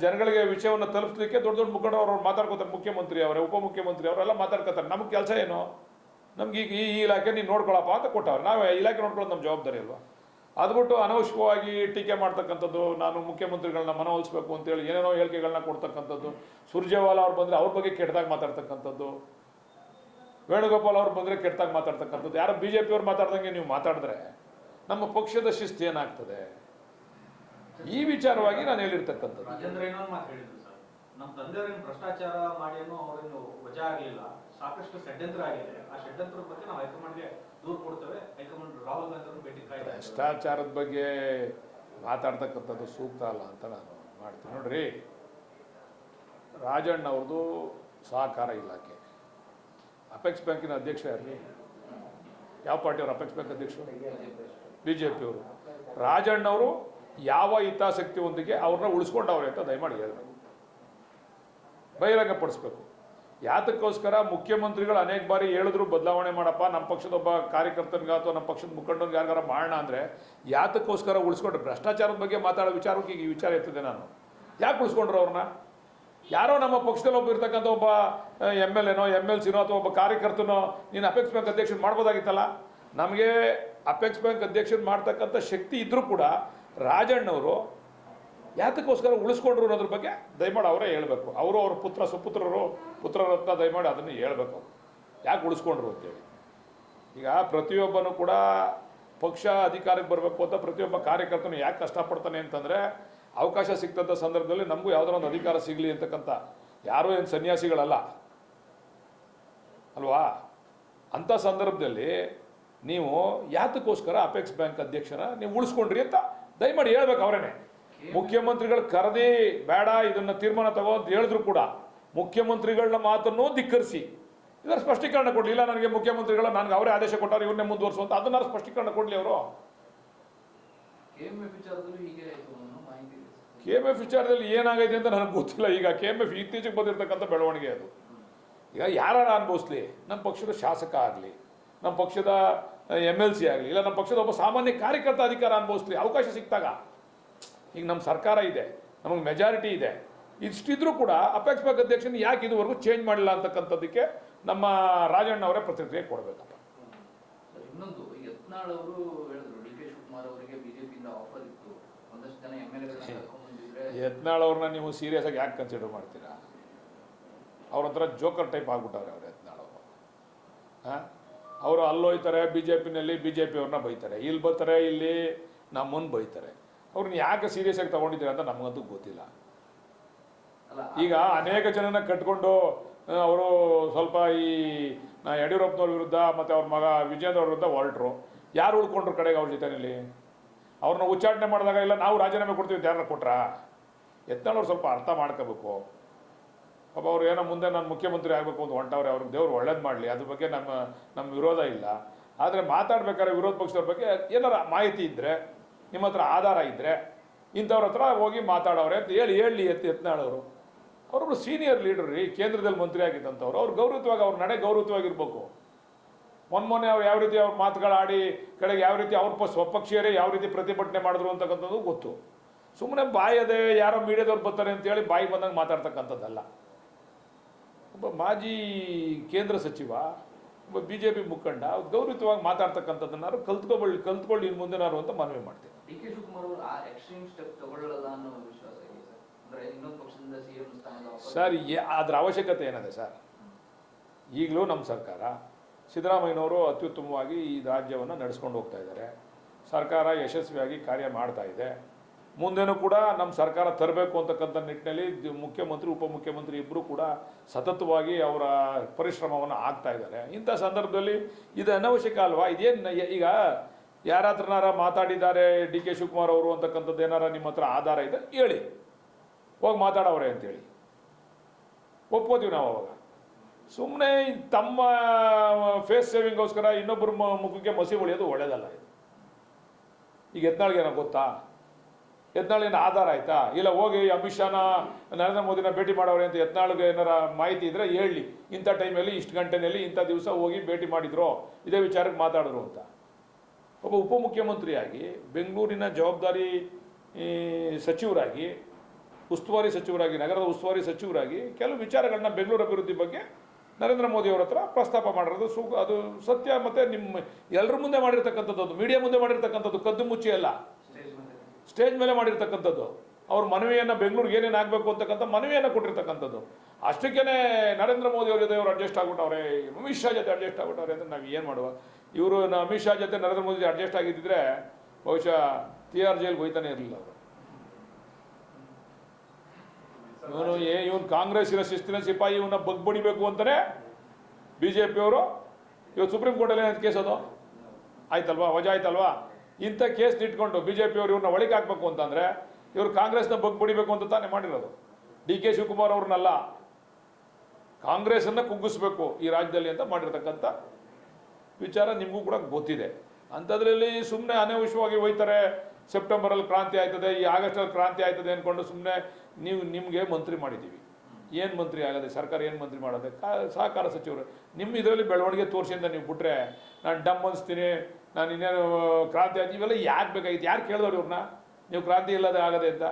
ಜನಗಳಿಗೆ ವಿಷಯವನ್ನು ತಲುಪಿಸ್ಲಿಕ್ಕೆ ದೊಡ್ಡ ದೊಡ್ಡ ಮುಖಂಡರು ಅವ್ರು ಮಾತಾಡ್ಕೋತಾರೆ. ಮುಖ್ಯಮಂತ್ರಿ ಅವರೇ, ಉಪಮುಖ್ಯಮಂತ್ರಿ ಅವರೆಲ್ಲ ಮಾತಾಡ್ಕೋತಾರೆ. ನಮ್ಗೆ ಕೆಲಸ ಏನು? ನಮ್ಗೆ ಈಗ ಈ ಇಲಾಖೆ ನೀನು ನೋಡ್ಕೊಳಪ್ಪ ಅಂತ ಕೊಟ್ಟವ್ರು ನಾವು ಇಲಾಖೆ ನೋಡ್ಕೊಳ್ಳೋದು ನಮ್ಮ ಜವಾಬ್ದಾರಿ ಅಲ್ವಾ? ಅದು ಬಿಟ್ಟು ಅನವಶ್ಯಕವಾಗಿ ಟೀಕೆ ಮಾಡ್ತಕ್ಕಂಥದ್ದು, ನಾನು ಮುಖ್ಯಮಂತ್ರಿಗಳನ್ನ ಮನವೊಲಿಸ್ಬೇಕು ಅಂತೇಳಿ ಏನೇನೋ ಹೇಳಿಕೆಗಳನ್ನ ಕೊಡ್ತಕ್ಕಂಥದ್ದು, ಸುರ್ಜೇವಾಲಾ ಅವ್ರು ಬಂದರೆ ಅವ್ರ ಬಗ್ಗೆ ಕೆಟ್ಟದಾಗ ಮಾತಾಡ್ತಕ್ಕಂಥದ್ದು, ವೇಣುಗೋಪಾಲ್ ಅವ್ರು ಬಂದರೆ ಕೆಟ್ಟದಾಗ ಮಾತಾಡ್ತಕ್ಕಂಥದ್ದು. ಯಾರು ಬಿ ಜೆ ಪಿಯವ್ರು ಮಾತಾಡ್ದಂಗೆ ನೀವು ಮಾತಾಡಿದ್ರೆ ನಮ್ಮ ಪಕ್ಷದ ಶಿಸ್ತು ಏನಾಗ್ತದೆ? ಈ ವಿಚಾರವಾಗಿ ನಾನು ಹೇಳಿರ್ತಕ್ಕಂಥದ್ದು. ನಮ್ಮ ತಂದೆಯವ್ರೇನು ಭ್ರಷ್ಟಾಚಾರ ಮಾಡೇನೋ ಅವರೇನು ವಜಾ ಆಗಲಿಲ್ಲ, ಸಾಕಷ್ಟು ಷಡ್ಯಂತ್ರ ಆಗಿದೆ. ಆ ಷಡ್ಯಂತ್ರದ ಬಗ್ಗೆ ನಾವು ಹೈಕಮಾಂಡ್ಗೆ ದೂರು ಕೊಡ್ತೇವೆ. ಹೈಕಮಾಂಡ್ ರಾಹುಲ್ ಗಾಂಧಿ ಭೇಟಿ. ಭ್ರಷ್ಟಾಚಾರದ ಬಗ್ಗೆ ಮಾತಾಡ್ತಕ್ಕಂಥದ್ದು ಸೂಕ್ತ ಅಲ್ಲ ಅಂತ ನಾನು ಮಾಡ್ತೀನಿ. ನೋಡ್ರಿ, ರಾಜಣ್ಣ ಅವ್ರದ್ದು ಸಹಕಾರ ಇಲಾಖೆ. ಅಪೆಕ್ಸ್ ಬ್ಯಾಂಕಿನ ಅಧ್ಯಕ್ಷ ಯಾರು? ಯಾವ ಪಾರ್ಟಿಯವರು ಅಪೆಕ್ಸ್ ಬ್ಯಾಂಕ್ ಅಧ್ಯಕ್ಷರು? ಬಿ ಜೆ ಪಿಯವರು ರಾಜಣ್ಣವರು ಯಾವ ಹಿತಾಸಕ್ತಿಯೊಂದಿಗೆ ಅವ್ರನ್ನ ಉಳಿಸ್ಕೊಂಡವ್ರೆ ಅಂತ ದಯಮಾಡಿ ಹೇಳ್ಬೇಕು ಬಹಿರಂಗಪಡಿಸ್ಬೇಕು. ಯಾತಕ್ಕೋಸ್ಕರ ಮುಖ್ಯಮಂತ್ರಿಗಳು ಅನೇಕ ಬಾರಿ ಹೇಳಿದ್ರು, ಬದಲಾವಣೆ ಮಾಡಪ್ಪ, ನಮ್ಮ ಪಕ್ಷದ ಒಬ್ಬ ಕಾರ್ಯಕರ್ತನಿಗೆ ಅಥವಾ ನಮ್ಮ ಪಕ್ಷದ ಮುಖಂಡನಿಗೆ ಯಾರಿಗಾರ ಮಾಡೋಣ ಅಂದರೆ ಯಾತಕ್ಕೋಸ್ಕರ ಉಳಿಸ್ಕೊಂಡ್ರೆ. ಭ್ರಷ್ಟಾಚಾರದ ಬಗ್ಗೆ ಮಾತಾಡೋ ವಿಚಾರಕ್ಕೆ ಈಗ ಈ ವಿಚಾರ ಎತ್ತಿದೆ ನಾನು. ಯಾಕೆ ಉಳಿಸ್ಕೊಂಡ್ರು ಅವ್ರನ್ನ? ಯಾರೋ ನಮ್ಮ ಪಕ್ಷದಲ್ಲಿ ಒಬ್ಬ ಇರ್ತಕ್ಕಂಥ ಒಬ್ಬ ಎಂ ಎಲ್ ಎನೋ ಎಂ ಎಲ್ ಸಿನೋ ಅಥವಾ ಒಬ್ಬ ಕಾರ್ಯಕರ್ತನೋ ನೀನು ಅಪೆಕ್ಸ್ ಬ್ಯಾಂಕ್ ಅಧ್ಯಕ್ಷ ಮಾಡ್ಬೋದಾಗಿತ್ತಲ್ಲ? ನಮಗೆ ಅಪೆಕ್ಸ್ ಬ್ಯಾಂಕ್ ಅಧ್ಯಕ್ಷನ ಮಾಡ್ತಕ್ಕಂಥ ಶಕ್ತಿ ಇದ್ದರೂ ಕೂಡ ರಾಜಣ್ಣವರು ಯಾತಕ್ಕೋಸ್ಕರ ಉಳಿಸ್ಕೊಂಡ್ರು ಅನ್ನೋದ್ರ ಬಗ್ಗೆ ದಯಮಾಡಿ ಅವರೇ ಹೇಳಬೇಕು. ಅವರು ಅವ್ರ ಪುತ್ರ, ಸುಪುತ್ರರು, ಪುತ್ರರತ್ನ ದಯಮಾಡಿ ಅದನ್ನು ಹೇಳಬೇಕು. ಯಾಕೆ ಉಳಿಸ್ಕೊಂಡ್ರು ಅಂತೇಳಿ. ಈಗ ಪ್ರತಿಯೊಬ್ಬನು ಕೂಡ ಪಕ್ಷ ಅಧಿಕಾರಕ್ಕೆ ಬರಬೇಕು ಅಂತ ಪ್ರತಿಯೊಬ್ಬ ಕಾರ್ಯಕರ್ತನು ಯಾಕೆ ಕಷ್ಟಪಡ್ತಾನೆ ಅಂತಂದರೆ ಅವಕಾಶ ಸಿಕ್ತಂಥ ಸಂದರ್ಭದಲ್ಲಿ ನಮಗೂ ಯಾವುದೋ ಒಂದು ಅಧಿಕಾರ ಸಿಗಲಿ ಅಂತಕ್ಕಂಥ ಯಾರೂ ಏನು ಸನ್ಯಾಸಿಗಳಲ್ಲ. ಅಲ್ವಾ? ಅಂಥ ಸಂದರ್ಭದಲ್ಲಿ ನೀವು ಯಾತಕ್ಕೋಸ್ಕರ ಅಪೆಕ್ಸ್ ಬ್ಯಾಂಕ್ ಅಧ್ಯಕ್ಷರ ನೀವು ಉಳಿಸ್ಕೊಂಡ್ರಿ ಅಂತ ದಯಮಾಡಿ ಹೇಳ್ಬೇಕು ಅವರೇನೆ. ಮುಖ್ಯಮಂತ್ರಿಗಳು ಕರೆದಿ ಬೇಡ ಇದನ್ನ ತೀರ್ಮಾನ ತಗೋ ಅಂತ ಹೇಳಿದ್ರು ಕೂಡ. ಮುಖ್ಯಮಂತ್ರಿಗಳನ್ನ ಮಾತನ್ನು ಧಿಕ್ಕರಿಸಿ. ಇದರ ಸ್ಪಷ್ಟೀಕರಣ ಕೊಡಲಿಲ್ಲ ನನಗೆ ಮುಖ್ಯಮಂತ್ರಿಗಳು ನನಗೆ ಅವರೇ ಆದೇಶ ಕೊಟ್ಟಾರೆ ಮುಂದುವರಿಸು ಮುಂದುವರಿಸುವಂತ ಅದನ್ನ ಸ್ಪಷ್ಟೀಕರಣ ಕೊಡಲಿ ಅವರು. ಕೆ ಎಂ ಎಫ್ ಎಂ ವಿಚಾರದಲ್ಲಿ ಏನಾಗೈತೆ ಅಂತ ನನಗೆ ಗೊತ್ತಿಲ್ಲ. ಈಗ ಕೆ ಎಂ ಎಫ್ ಇತ್ತೀಚೆಗೆ ಬಂದಿರತಕ್ಕಂಥ ಬೆಳವಣಿಗೆ ಅದು. ಈಗ ಯಾರು ಅನುಭವಿಸ್ಲಿ ನಮ್ಮ ಪಕ್ಷದ ಶಾಸಕ ಆಗಲಿ ನಮ್ಮ ಪಕ್ಷದ ಎಂ ಎಲ್ ಸಿ ಆಗಲಿ ಇಲ್ಲ ನಮ್ಮ ಪಕ್ಷದ ಒಬ್ಬ ಸಾಮಾನ್ಯ ಕಾರ್ಯಕರ್ತ ಅಧಿಕಾರ ಅನುಭವಿಸ್ಲಿ ಅವಕಾಶ ಸಿಕ್ತಾಗ ಈಗ ನಮ್ಮ ಸರ್ಕಾರ ಇದೆ ನಮಗೆ ಮೆಜಾರಿಟಿ ಇದೆ. ಇಷ್ಟಿದ್ರೂ ಕೂಡ ಅಪೆಕ್ಸ್ ಬ್ಯಾಂಕ್ ಅಧ್ಯಕ್ಷನ ಯಾಕೆ ಇದುವರೆಗೂ ಚೇಂಜ್ ಮಾಡಿಲ್ಲ ಅಂತಕ್ಕಂಥದ್ದಕ್ಕೆ ನಮ್ಮ ರಾಜಣ್ಣ ಅವರೇ ಪ್ರತಿಕ್ರಿಯೆ ಕೊಡಬೇಕಪ್ಪ. ಇನ್ನೊಂದು ಯತ್ನಾಳ್ ಅವರು ಹೇಳಿದ್ರು ಡಿ ಕೆ ಶಿವಕುಮಾರ್ ಅವರಿಗೆ ಬಿಜೆಪಿಯಿಂದ ಆಫರ್ ಇತ್ತು. ಒಂದಷ್ಟು ಜನ ಎಂ ಎಲ್ ಎಗಳನ್ನ ಯತ್ನಾಳ್ ಅವ್ರನ್ನ ನೀವು ಸೀರಿಯಸ್ ಆಗಿ ಯಾಕೆ ಕನ್ಸಿಡರ್ ಮಾಡ್ತೀರಾ? ಅವ್ರೊಂಥರ ಜೋಕರ್ ಟೈಪ್ ಆಗ್ಬಿಟ್ಟವ್ರೆ ಅವ್ರು ಯತ್ನಾಳ್ ಅವರು. ಹಾಂ? ಅವರು ಅಲ್ಲೋಯ್ತಾರೆ ಬಿ ಜೆ ಪಿನಲ್ಲಿ ಬಿ ಜೆ ಪಿಯವ್ರನ್ನ ಬೈತಾರೆ. ಇಲ್ಲಿ ಬರ್ತಾರೆ ಇಲ್ಲಿ ನಮ್ಮನ್ನು ಬೈತಾರೆ. ಅವ್ರನ್ನ ಯಾಕೆ ಸೀರಿಯಸ್ ಆಗಿ ತಗೊಂಡಿದ್ದೀರಾ ಅಂತ ನಮಗಂತೂ ಗೊತ್ತಿಲ್ಲ. ಈಗ ಅನೇಕ ಜನನ ಕಟ್ಕೊಂಡು ಅವರು ಸ್ವಲ್ಪ ಈ ನಾ ಯಡಿಯೂರಪ್ಪನವ್ರ ವಿರುದ್ಧ ಮತ್ತು ಅವ್ರ ಮಗ ವಿಜಯೇಂದ್ರ ಅವ್ರ ವಿರುದ್ಧ ಹೊರಟರು. ಯಾರು ಉಳ್ಕೊಂಡ್ರು ಕಡೆಗೆ ಅವ್ರ ಜೊತೆಯಲ್ಲಿ ಅವ್ರನ್ನ ಉಚ್ಚಾಟನೆ ಮಾಡಿದಾಗ ಇಲ್ಲ ನಾವು ರಾಜೀನಾಮೆ ಕೊಡ್ತೀವಿ ಯಾರನ್ನ ಕೊಟ್ರಾ? ಎತ್ತನವ್ರು ಸ್ವಲ್ಪ ಅರ್ಥ ಮಾಡ್ಕೋಬೇಕು. ಪಾಪ ಅವ್ರು ಏನೋ ಮುಂದೆ ನಾನು ಮುಖ್ಯಮಂತ್ರಿ ಆಗಬೇಕು ಅಂತ ಹೊಂಟವ್ರೆ ಅವ್ರಿಗೆ ದೇವ್ರು ಒಳ್ಳೇದು ಮಾಡಲಿ ಅದ್ರ ಬಗ್ಗೆ ನಮ್ಮ ನಮ್ಮ ವಿರೋಧ ಇಲ್ಲ. ಆದರೆ ಮಾತಾಡ್ಬೇಕಾದ್ರೆ ವಿರೋಧ ಪಕ್ಷದವ್ರ ಬಗ್ಗೆ ಏನಾರ ಮಾಹಿತಿ ಇದ್ದರೆ ನಿಮ್ಮ ಹತ್ರ ಆಧಾರ ಇದ್ದರೆ ಇಂಥವ್ರ ಹತ್ರ ಹೋಗಿ ಮಾತಾಡೋರೆ ಅಂತ ಹೇಳಿ ಹೇಳಿ ಎತ್ತಿ ಎತ್ನಾಳವರು. ಅವರೊಬ್ರು ಸೀನಿಯರ್ ಲೀಡರ್ ರೀ, ಕೇಂದ್ರದಲ್ಲಿ ಮಂತ್ರಿ ಆಗಿದ್ದಂಥವ್ರು. ಅವ್ರು ಗೌರವವಾಗಿ ಅವ್ರ ನಡೆ ಗೌರವವಾಗಿರ್ಬೇಕು ಮೊನ್ನೆ ಮೊನ್ನೆ ಅವ್ರು ಯಾವ ರೀತಿ ಅವ್ರ ಮಾತುಗಳಾಡಿ ಕಡೆಗೆ ಯಾವ ರೀತಿ ಅವ್ರ ಸ್ವಪಕ್ಷೀಯರೇ ಯಾವ ರೀತಿ ಪ್ರತಿಭಟನೆ ಮಾಡಿದ್ರು ಅಂತಕ್ಕಂಥದ್ದು ಗೊತ್ತು. ಸುಮ್ಮನೆ ಬಾಯದೆ ಯಾರೋ ಮೀಡಿಯಾದವ್ರು ಬರ್ತಾರೆ ಅಂತೇಳಿ ಬಾಯಿ ಬಂದಂಗೆ ಮಾತಾಡ್ತಕ್ಕಂಥದ್ದಲ್ಲ. ಒಬ್ಬ ಮಾಜಿ ಕೇಂದ್ರ ಸಚಿವ, ಒಬ್ಬ ಬಿ ಜೆ ಪಿ ಮುಖಂಡ ಗೌರವವಾಗಿ ಮಾತಾಡ್ತಕ್ಕಂಥದ್ದನ್ನಾರು ಕಲ್ತ್ಕೊಬಳ್ಳಿ ಕಲ್ತ್ಕೊಳ್ಳಿ ಇನ್ನು ಮುಂದೆನಾರು ಅಂತ ಮನವಿ ಮಾಡ್ತೀನಿ. ಡಿ ಕೆ ಶಿವಕುಮಾರ್ ಅವರು ಆ ಎಕ್ಸ್ಟ್ರೀಮ್ ಸ್ಟೆಪ್ ತಗೊಳ್ಳಲ್ಲ ಅನ್ನೋ ವಿಶ್ವಾಸ ಇದೆ ಸರ್. ಅಂದ್ರೆ ಇನ್ನೊಂದು ಪಕ್ಷದಿಂದ ಸಿಎಂ ಸ್ಥಾನದ ಸ್ಥಾನ ಸರ್ ಅದ್ರ ಅವಶ್ಯಕತೆ ಏನಿದೆ ಸರ್? ಈಗಲೂ ನಮ್ಮ ಸರ್ಕಾರ ಸಿದ್ದರಾಮಯ್ಯನವರು ಅತ್ಯುತ್ತಮವಾಗಿ ಈ ರಾಜ್ಯವನ್ನು ನಡೆಸ್ಕೊಂಡು ಹೋಗ್ತಾ ಇದ್ದಾರೆ. ಸರ್ಕಾರ ಯಶಸ್ವಿಯಾಗಿ ಕಾರ್ಯ ಮಾಡ್ತಾ ಇದೆ. ಮುಂದೇನೂ ಕೂಡ ನಮ್ಮ ಸರ್ಕಾರ ತರಬೇಕು ಅಂತಕ್ಕಂಥ ನಿಟ್ಟಿನಲ್ಲಿ ಮುಖ್ಯಮಂತ್ರಿ, ಉಪಮುಖ್ಯಮಂತ್ರಿ ಇಬ್ಬರು ಕೂಡ ಸತತವಾಗಿ ಅವರ ಪರಿಶ್ರಮವನ್ನು ಆಗ್ತಾ ಇದ್ದಾರೆ. ಇಂಥ ಸಂದರ್ಭದಲ್ಲಿ ಇದು ಅನವಶ್ಯಕ ಅಲ್ವಾ? ಇದೇನು ಈಗ ಯಾರ ಹತ್ರನಾರ ಮಾತಾಡಿದ್ದಾರೆ ಡಿ ಕೆ ಶಿವಕುಮಾರ್ ಅವರು ಅಂತಕ್ಕಂಥದ್ದು ಏನಾರ ನಿಮ್ಮ ಹತ್ರ ಆಧಾರ ಇದೆ, ಹೇಳಿ. ಹೋಗಿ ಮಾತಾಡವ್ರೆ ಅಂತೇಳಿ. ಒಪ್ಕೋತೀವಿ ನಾವು ಅವಾಗ. ಸುಮ್ಮನೆ ತಮ್ಮ ಫೇಸ್ ಸೇವಿಂಗ್ಗೋಸ್ಕರ ಇನ್ನೊಬ್ಬರ ಮುಖಕ್ಕೆ ಮಸಿ ಹೊಳೆಯೋದು ಒಳ್ಳೇದಲ್ಲ ಇದು. ಈಗ ಯತ್ನಾಳ್ಗೆ ಏನೋ ಗೊತ್ತಾ? ಎತ್ನಾಳಿನ ಆಧಾರ ಆಯ್ತಾ? ಇಲ್ಲ, ಹೋಗಿ ಅಮಿತ್ ಶಾನ, ನರೇಂದ್ರ ಮೋದಿನ ಭೇಟಿ ಮಾಡೋರೆ ಅಂತ ಯತ್ನಾಳ್ಗೆ ಏನಾರ ಮಾಹಿತಿ ಇದ್ರೆ ಹೇಳಿ. ಇಂಥ ಟೈಮಲ್ಲಿ ಇಷ್ಟು ಗಂಟೆನಲ್ಲಿ ಇಂಥ ದಿವಸ ಹೋಗಿ ಭೇಟಿ ಮಾಡಿದ್ರು. ಇದೇ ವಿಚಾರಕ್ಕೆ ಮಾತಾಡಿದ್ರು ಅಂತ. ಒಬ್ಬ ಉಪಮುಖ್ಯಮಂತ್ರಿಯಾಗಿ, ಬೆಂಗಳೂರಿನ ಜವಾಬ್ದಾರಿ ಸಚಿವರಾಗಿ, ಉಸ್ತುವಾರಿ ಸಚಿವರಾಗಿ, ನಗರದ ಉಸ್ತುವಾರಿ ಸಚಿವರಾಗಿ ಕೆಲವು ವಿಚಾರಗಳನ್ನ ಬೆಂಗಳೂರು ಅಭಿವೃದ್ಧಿ ಬಗ್ಗೆ ನರೇಂದ್ರ ಮೋದಿ ಅವರ ಹತ್ರ ಪ್ರಸ್ತಾಪ ಮಾಡಿರೋದು ಸು, ಅದು ಸತ್ಯ ಮತ್ತು ನಿಮ್ಮ ಎಲ್ಲರ ಮುಂದೆ ಮಾಡಿರ್ತಕ್ಕಂಥದ್ದು ಅದು. ಮೀಡಿಯಾ ಮುಂದೆ ಮಾಡಿರ್ತಕ್ಕಂಥದ್ದು ಕದ್ದು ಮುಚ್ಚಿ ಅಲ್ಲ. ಸ್ಟೇಜ್ ಮೇಲೆ ಮಾಡಿರ್ತಕ್ಕಂಥದ್ದು. ಅವ್ರ ಮನವಿಯನ್ನು ಬೆಂಗಳೂರಿಗೆ ಏನೇನು ಆಗಬೇಕು ಅಂತಕ್ಕಂಥ ಮನವಿಯನ್ನು ಕೊಟ್ಟಿರ್ತಕ್ಕಂಥದ್ದು. ಅಷ್ಟಕ್ಕೇ ನರೇಂದ್ರ ಮೋದಿ ಅವರ ಜೊತೆ ಅವರು ಅಡ್ಜಸ್ಟ್ ಆಗ್ಬಿಟ್ಟವ್ರೆ. ಅಮಿತ್ ಶಾ ಜೊತೆ ಅಡ್ಜಸ್ಟ್ ಆಗ್ಬಿಟ್ಟವ್ರೆ ಅಂದರೆ ನಾವು ಏನು ಮಾಡುವ? ಇವರು ಅಮಿತ್ ಶಾ ಜೊತೆ ನರೇಂದ್ರ ಮೋದಿ ಅಡ್ಜಸ್ಟ್ ಆಗಿದ್ದಿದ್ರೆ ಬಹುಶಃ ಆರ್ ಜೈಲ್ಗೆ ಹೋಯ್ತಾನೆ ಇರಲಿಲ್ಲ ಅವರು. ಇವನು ಏ, ಇವನು ಕಾಂಗ್ರೆಸ್ಸಿನ ಶಿಸ್ತಿನ ಸಿಪಾಯಿ ಇವನ್ನ ಬಗ್ ಬಡಿಬೇಕು ಅಂತಾನೆ ಬಿ ಜೆ ಪಿಯವರು ಇವತ್ತು ಸುಪ್ರೀಂ ಕೋರ್ಟಲ್ಲಿ ಏನಂತ ಕೇಸ್ ಅದು? ಆಯ್ತಲ್ವಾ? ವಜಾ ಆಯ್ತಲ್ವಾ? ಇಂಥ ಕೇಸ್ ಇಟ್ಕೊಂಡು ಬಿ ಜೆ ಪಿಯವರು ಇವ್ರನ್ನ ಒಳಗೆ ಹಾಕ್ಬೇಕು ಅಂತಂದ್ರೆ ಇವರು ಕಾಂಗ್ರೆಸ್ನ ಬಗ್ ಬಡಿಬೇಕು ಅಂತ ತಾನೇ ಮಾಡಿರೋದು. ಡಿ ಕೆ ಶಿವಕುಮಾರ್ ಅವ್ರನ್ನಲ್ಲ. ಕಾಂಗ್ರೆಸ್ಸನ್ನು ಕುಗ್ಗಿಸ್ಬೇಕು ಈ ರಾಜ್ಯದಲ್ಲಿ ಅಂತ ಮಾಡಿರ್ತಕ್ಕಂಥ ವಿಚಾರ ನಿಮಗೂ ಕೂಡ ಗೊತ್ತಿದೆ. ಅಂಥದ್ರಲ್ಲಿ ಸುಮ್ಮನೆ ಅನವಶ್ಯವಾಗಿ ಹೋಯ್ತಾರೆ ಸೆಪ್ಟೆಂಬರಲ್ಲಿ ಕ್ರಾಂತಿ ಆಯ್ತದೆ ಈ ಆಗಸ್ಟಲ್ಲಿ ಕ್ರಾಂತಿ ಆಯ್ತದೆ ಅಂದ್ಕೊಂಡು ಸುಮ್ಮನೆ ನೀವು ನಿಮಗೆ ಮಂತ್ರಿ ಮಾಡಿದ್ದೀವಿ. ಏನು ಮಂತ್ರಿ ಆಗದೆ ಸರ್ಕಾರ ಏನು ಮಂತ್ರಿ ಮಾಡೋದೆ ಕಾ ಸಹಕಾರ ಸಚಿವರು ನಿಮ್ಮ ಇದರಲ್ಲಿ ಬೆಳವಣಿಗೆ ತೋರಿಸಿ ಅಂತ ನೀವು ಬಿಟ್ಟರೆ ನಾನು ಡಮ್ ಅನಿಸ್ತೀನಿ ನಾನು ಇನ್ನೇನು ಕ್ರಾಂತಿ ಆಯ್ತು ಇವೆಲ್ಲ ಯಾಕೆ ಬೇಕಾಗಿತ್ತು? ಯಾರು ಕೇಳಿದವ್ರು ಇವ್ರನ್ನ? ನೀವು ಕ್ರಾಂತಿ ಇಲ್ಲದೆ ಆಗದೆ ಅಂತ.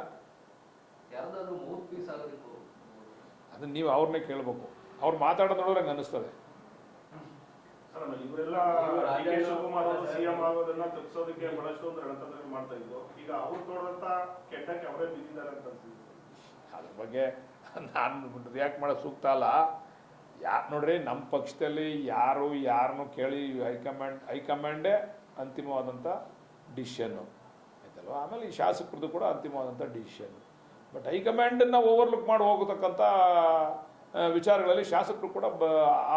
ಅದನ್ನು ನೀವು ಅವ್ರನ್ನೇ ಕೇಳಬೇಕು. ಅವ್ರು ಮಾತಾಡೋದು ನೋಡಿದ್ರೆ ನನಗೆ ಅನ್ನಿಸ್ತದೆ ಇವ್ರು ಡಿ ಕೆ ಶಿವಕುಮಾರ್ ಅವರು ಸಿಎಂ ಆಗೋದನ್ನ ತಪ್ಪಿಸೋದಕ್ಕೆ ಬಹಳಷ್ಟು ಒಂದು ರಣತಂತ್ರ ಮಾಡ್ತಾ ಇದ್ರು. ಈಗ ಅವ್ರು ತೋಡಂತ ಕೆಟ್ಟಕ್ಕೆ ಅವರೇ ಬಿದ್ದಿದ್ದಾರೆ ಅಂತ ಅನ್ಸಿದ್ರು ಅದ್ರ ಬಗ್ಗೆ ನಾನು ರಿಯಾಕ್ಟ್ ಮಾಡೋ ಸೂಕ್ತ ಅಲ್ಲ. ಯಾ ನೋಡ್ರಿ ನಮ್ಮ ಪಕ್ಷದಲ್ಲಿ ಯಾರು ಯಾರನ್ನು ಕೇಳಿ ಹೈಕಮಾಂಡ್ ಹೈಕಮಾಂಡೇ ಅಂತಿಮವಾದಂಥ ಡಿಸಿಷನ್ನು ಆಯ್ತಲ್ವ? ಆಮೇಲೆ ಈ ಶಾಸಕರದ್ದು ಕೂಡ ಅಂತಿಮವಾದಂಥ ಡಿಸಿಷನ್. ಬಟ್ ಹೈಕಮಾಂಡನ್ನು ಓವರ್ಲುಕ್ ಮಾಡಿ ಹೋಗತಕ್ಕಂಥ ವಿಚಾರಗಳಲ್ಲಿ ಶಾಸಕರು ಕೂಡ ಬ,